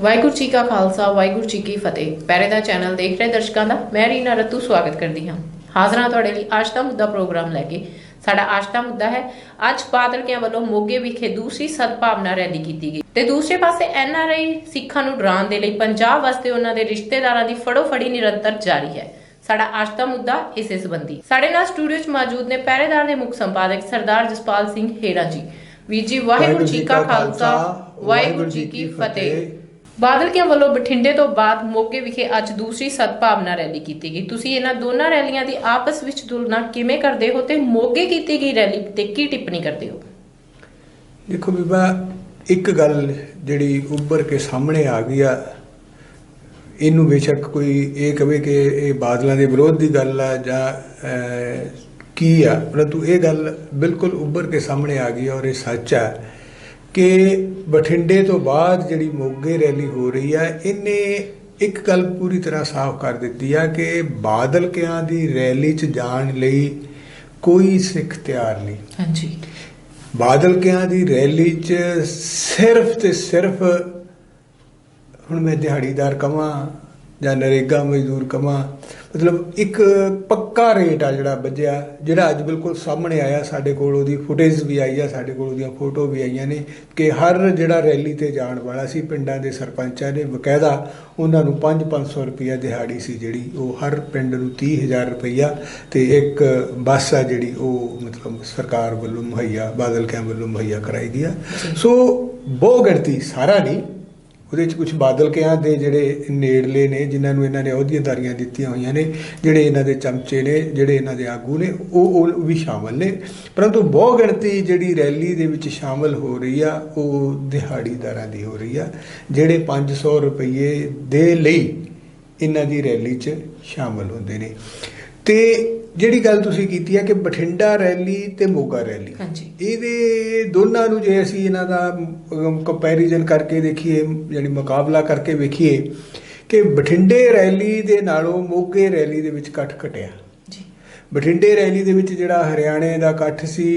ਵਾਹਿਗੁਰੂ ਜੀ ਕਾ ਖਾਲਸਾ, ਵਾਹਿਗੁਰੂ ਜੀ ਕੀ ਫਤਿਹ। ਪਹਿਰੇ ਦਾ ਚੈਨਲ ਦੇਖ ਰਹੇ ਦਰਸ਼ਕਾਂ ਦਾ, ਮੈਂ ਰੀਨਾ ਰਤੂ ਸਵਾਗਤ ਕਰਦੀ ਹਾਂ। ਹਾਜ਼ਰ ਤੁਹਾਡੇ ਲਈ ਅੱਜ ਦਾ ਮੁੱਦਾ ਪ੍ਰੋਗਰਾਮ ਲੈ ਕੇ। ਸਾਡਾ ਅੱਜ ਦਾ ਮੁੱਦਾ ਹੈ, ਅੱਜ ਬਾਦਲਕਿਆਂ ਵੱਲੋਂ ਮੋਗੇ ਵਿਖੇ ਦੂਸਰੀ ਸਦਭਾਵਨਾ ਰੈਲੀ ਕੀਤੀ ਗਈ। ਤੇ ਦੂਸਰੇ ਪਾਸੇ ਐਨਆਰਆਈ ਸਿੱਖਾਂ ਨੂੰ ਡਰਾਉਣ ਦੇ ਲਈ ਪੰਜਾਬ ਵਾਸਤੇ ਉਹਨਾਂ ਦੇ ਰਿਸ਼ਤੇਦਾਰਾਂ ਦੀ ਫੜੋ-ਫੜੀ ਨਿਰੰਤਰ ਜਾਰੀ ਹੈ। ਸਾਡਾ ਅੱਜ ਦਾ ਮੁੱਦਾ ਇਸੇ ਸੰਬੰਧੀ। ਸਾਡੇ ਨਾਲ ਸਟੂਡੀਓ 'ਚ ਮੌਜੂਦ ਨੇ ਪਹਿਰੇਦਾਰ ਦੇ ਮੁੱਖ ਸੰਪਾਦਕ ਸਰਦਾਰ ਜਸਪਾਲ ਸਿੰਘ ਹੇਰਾ ਜੀ। ਵੀਰ ਜੀ, ਵਾਹਿਗੁਰੂ ਜੀ ਕਾ ਖਾਲਸਾ, ਵਾਹਿਗੁਰੂ ਜੀ ਕੀ ਫਤਿਹ। ਬਾਦਲਕਿਆਂ ਵੱਲੋਂ ਬਠਿੰਡੇ ਤੋਂ ਬਾਅਦ ਮੋਗੇ ਵਿਖੇ ਅੱਜ ਦੂਸਰੀ ਸਦਭਾਵਨਾ ਰੈਲੀ ਕੀਤੀ ਗਈ। ਤੁਸੀਂ ਇਹਨਾਂ ਦੋਨਾਂ ਰੈਲੀਆਂ ਦੀ ਆਪਸ ਵਿੱਚ ਤੁਲਨਾ ਕਿਵੇਂ ਕਰਦੇ ਹੋ ਤੇ ਮੋਗੇ ਕੀਤੀ ਗਈ ਰੈਲੀ ਤੇ ਕੀ ਟਿੱਪਣੀ ਕਰਦੇ ਹੋ? ਦੇਖੋ ਬੀਬਾ, ਇੱਕ ਗੱਲ ਜਿਹੜੀ ਉੱਭਰ ਕੇ ਸਾਹਮਣੇ ਆ ਗਈ ਆ, ਇਹਨੂੰ ਬੇਸ਼ੱਕ ਕੋਈ ਇਹ ਕਵੇ ਕਿ ਇਹ ਬਾਦਲਾਂ ਦੇ ਵਿਰੋਧ ਦੀ ਗੱਲ ਆ ਜਾਂ ਕੀ ਆ, ਪਰੰਤੂ ਇਹ ਗੱਲ ਬਿਲਕੁਲ ਉੱਭਰ ਕੇ ਸਾਹਮਣੇ ਆ ਗਈ ਔਰ ਇਹ ਸੱਚ ਆ ਕਿ ਬਠਿੰਡੇ ਤੋਂ ਬਾਅਦ ਜਿਹੜੀ ਮੋਗੇ ਰੈਲੀ ਹੋ ਰਹੀ ਆ ਇਹਨੇ ਇੱਕ ਗੱਲ ਪੂਰੀ ਤਰ੍ਹਾਂ ਸਾਫ਼ ਕਰ ਦਿੱਤੀ ਆ ਕਿ ਬਾਦਲ ਕਿਆਂ ਦੀ ਰੈਲੀ 'ਚ ਜਾਣ ਲਈ ਕੋਈ ਸਿੱਖ ਤਿਆਰ ਨਹੀਂ। ਹਾਂਜੀ। ਬਾਦਲ ਕਿਆਂ ਦੀ ਰੈਲੀ 'ਚ ਸਿਰਫ ਤੇ ਸਿਰਫ ਹੁਣ ਮੈਂ ਦਿਹਾੜੀਦਾਰ ਕਵਾਂ ਜਾਂ ਨਰੇਗਾ ਮਜ਼ਦੂਰ ਕਵਾਂ ਮਤਲਬ ਇੱਕ ਪੱਕਾ ਰੇਟ ਆ ਜਿਹੜਾ ਵੱਜਿਆ ਜਿਹੜਾ ਅੱਜ ਬਿਲਕੁਲ ਸਾਹਮਣੇ ਆਇਆ ਸਾਡੇ ਕੋਲ ਉਹਦੀ ਫੁਟੇਜ ਵੀ ਆਈ ਆ ਸਾਡੇ ਕੋਲ ਉਹਦੀਆਂ ਫੋਟੋ ਵੀ ਆਈਆਂ ਨੇ ਕਿ ਹਰ ਜਿਹੜਾ ਰੈਲੀ ਤੇ ਜਾਣ ਵਾਲਾ ਸੀ ਪਿੰਡਾਂ ਦੇ ਸਰਪੰਚਾਂ ਨੇ ਬਕਾਇਦਾ ਉਹਨਾਂ ਨੂੰ 5-500 ਰੁਪਇਆ ਦਿਹਾੜੀ ਸੀ ਜਿਹੜੀ ਉਹ ਹਰ ਪਿੰਡ ਨੂੰ 30000 ਰੁਪਇਆ ਤੇ ਇੱਕ ਬੱਸ ਆ ਜਿਹੜੀ ਉਹ ਮਤਲਬ ਸਰਕਾਰ ਵੱਲੋਂ ਮੁਹੱਈਆ ਬਾਦਲ ਕਿਆਂ ਵੱਲੋਂ ਮੁਹੱਈਆ ਕਰਾਈ ਗਈ ਆ। ਸੋ ਬਹੁ ਗਿਣਤੀ ਸਾਰਾ ਨਹੀਂ ਉਹਦੇ ਚ ਕੁਝ ਬਾਦਲ ਕਿਆਂ ਦੇ ਜਿਹੜੇ ਨੇੜਲੇ ਨੇ, ਜਿਨ੍ਹਾਂ ਨੂੰ ਇਹਨਾਂ ਨੇ ਅਹੁਦੇਦਾਰੀਆਂ ਦਿੱਤੀਆਂ ਹੋਈਆਂ ਨੇ, ਜਿਹੜੇ ਇਹਨਾਂ ਦੇ ਚਮਚੇ ਨੇ, ਜਿਹੜੇ ਇਹਨਾਂ ਦੇ ਆਗੂ ਨੇ, ਉਹ ਉਹ ਵੀ ਸ਼ਾਮਲ ਨੇ। ਪਰੰਤੂ ਬਹੁ ਗਿਣਤੀ ਜਿਹੜੀ ਰੈਲੀ ਦੇ ਵਿੱਚ ਸ਼ਾਮਲ ਹੋ ਰਹੀ ਆ, ਉਹ ਦਿਹਾੜੀਦਾਰਾਂ ਦੀ ਹੋ ਰਹੀ ਆ, ਜਿਹੜੇ 500 ਰੁਪਏ ਦੇ ਲਈ ਇਹਨਾਂ ਦੀ ਰੈਲੀ 'ਚ ਸ਼ਾਮਲ ਹੁੰਦੇ ਨੇ। ਤੇ ਜਿਹੜੀ ਗੱਲ ਤੁਸੀਂ ਕੀਤੀ ਹੈ ਕਿ ਬਠਿੰਡਾ ਰੈਲੀ ਤੇ ਮੋਗਾ ਰੈਲੀ ਹਾਂਜੀ। ਇਹਦੇ ਦੋਨਾਂ ਨੂੰ ਜੇ ਅਸੀਂ ਇਹਨਾਂ ਦਾ ਕੰਪੈਰੀਜ਼ਨ ਕਰਕੇ ਦੇਖੀਏ ਯਾਨੀ ਮੁਕਾਬਲਾ ਕਰਕੇ ਵੇਖੀਏ ਕਿ ਬਠਿੰਡੇ ਰੈਲੀ ਦੇ ਨਾਲੋਂ ਮੋਗੇ ਰੈਲੀ ਦੇ ਵਿੱਚ ਇਕੱਠ ਘਟਿਆ ਜੀ ਬਠਿੰਡੇ ਰੈਲੀ ਦੇ ਵਿੱਚ ਜਿਹੜਾ ਹਰਿਆਣੇ ਦਾ ਇਕੱਠ ਸੀ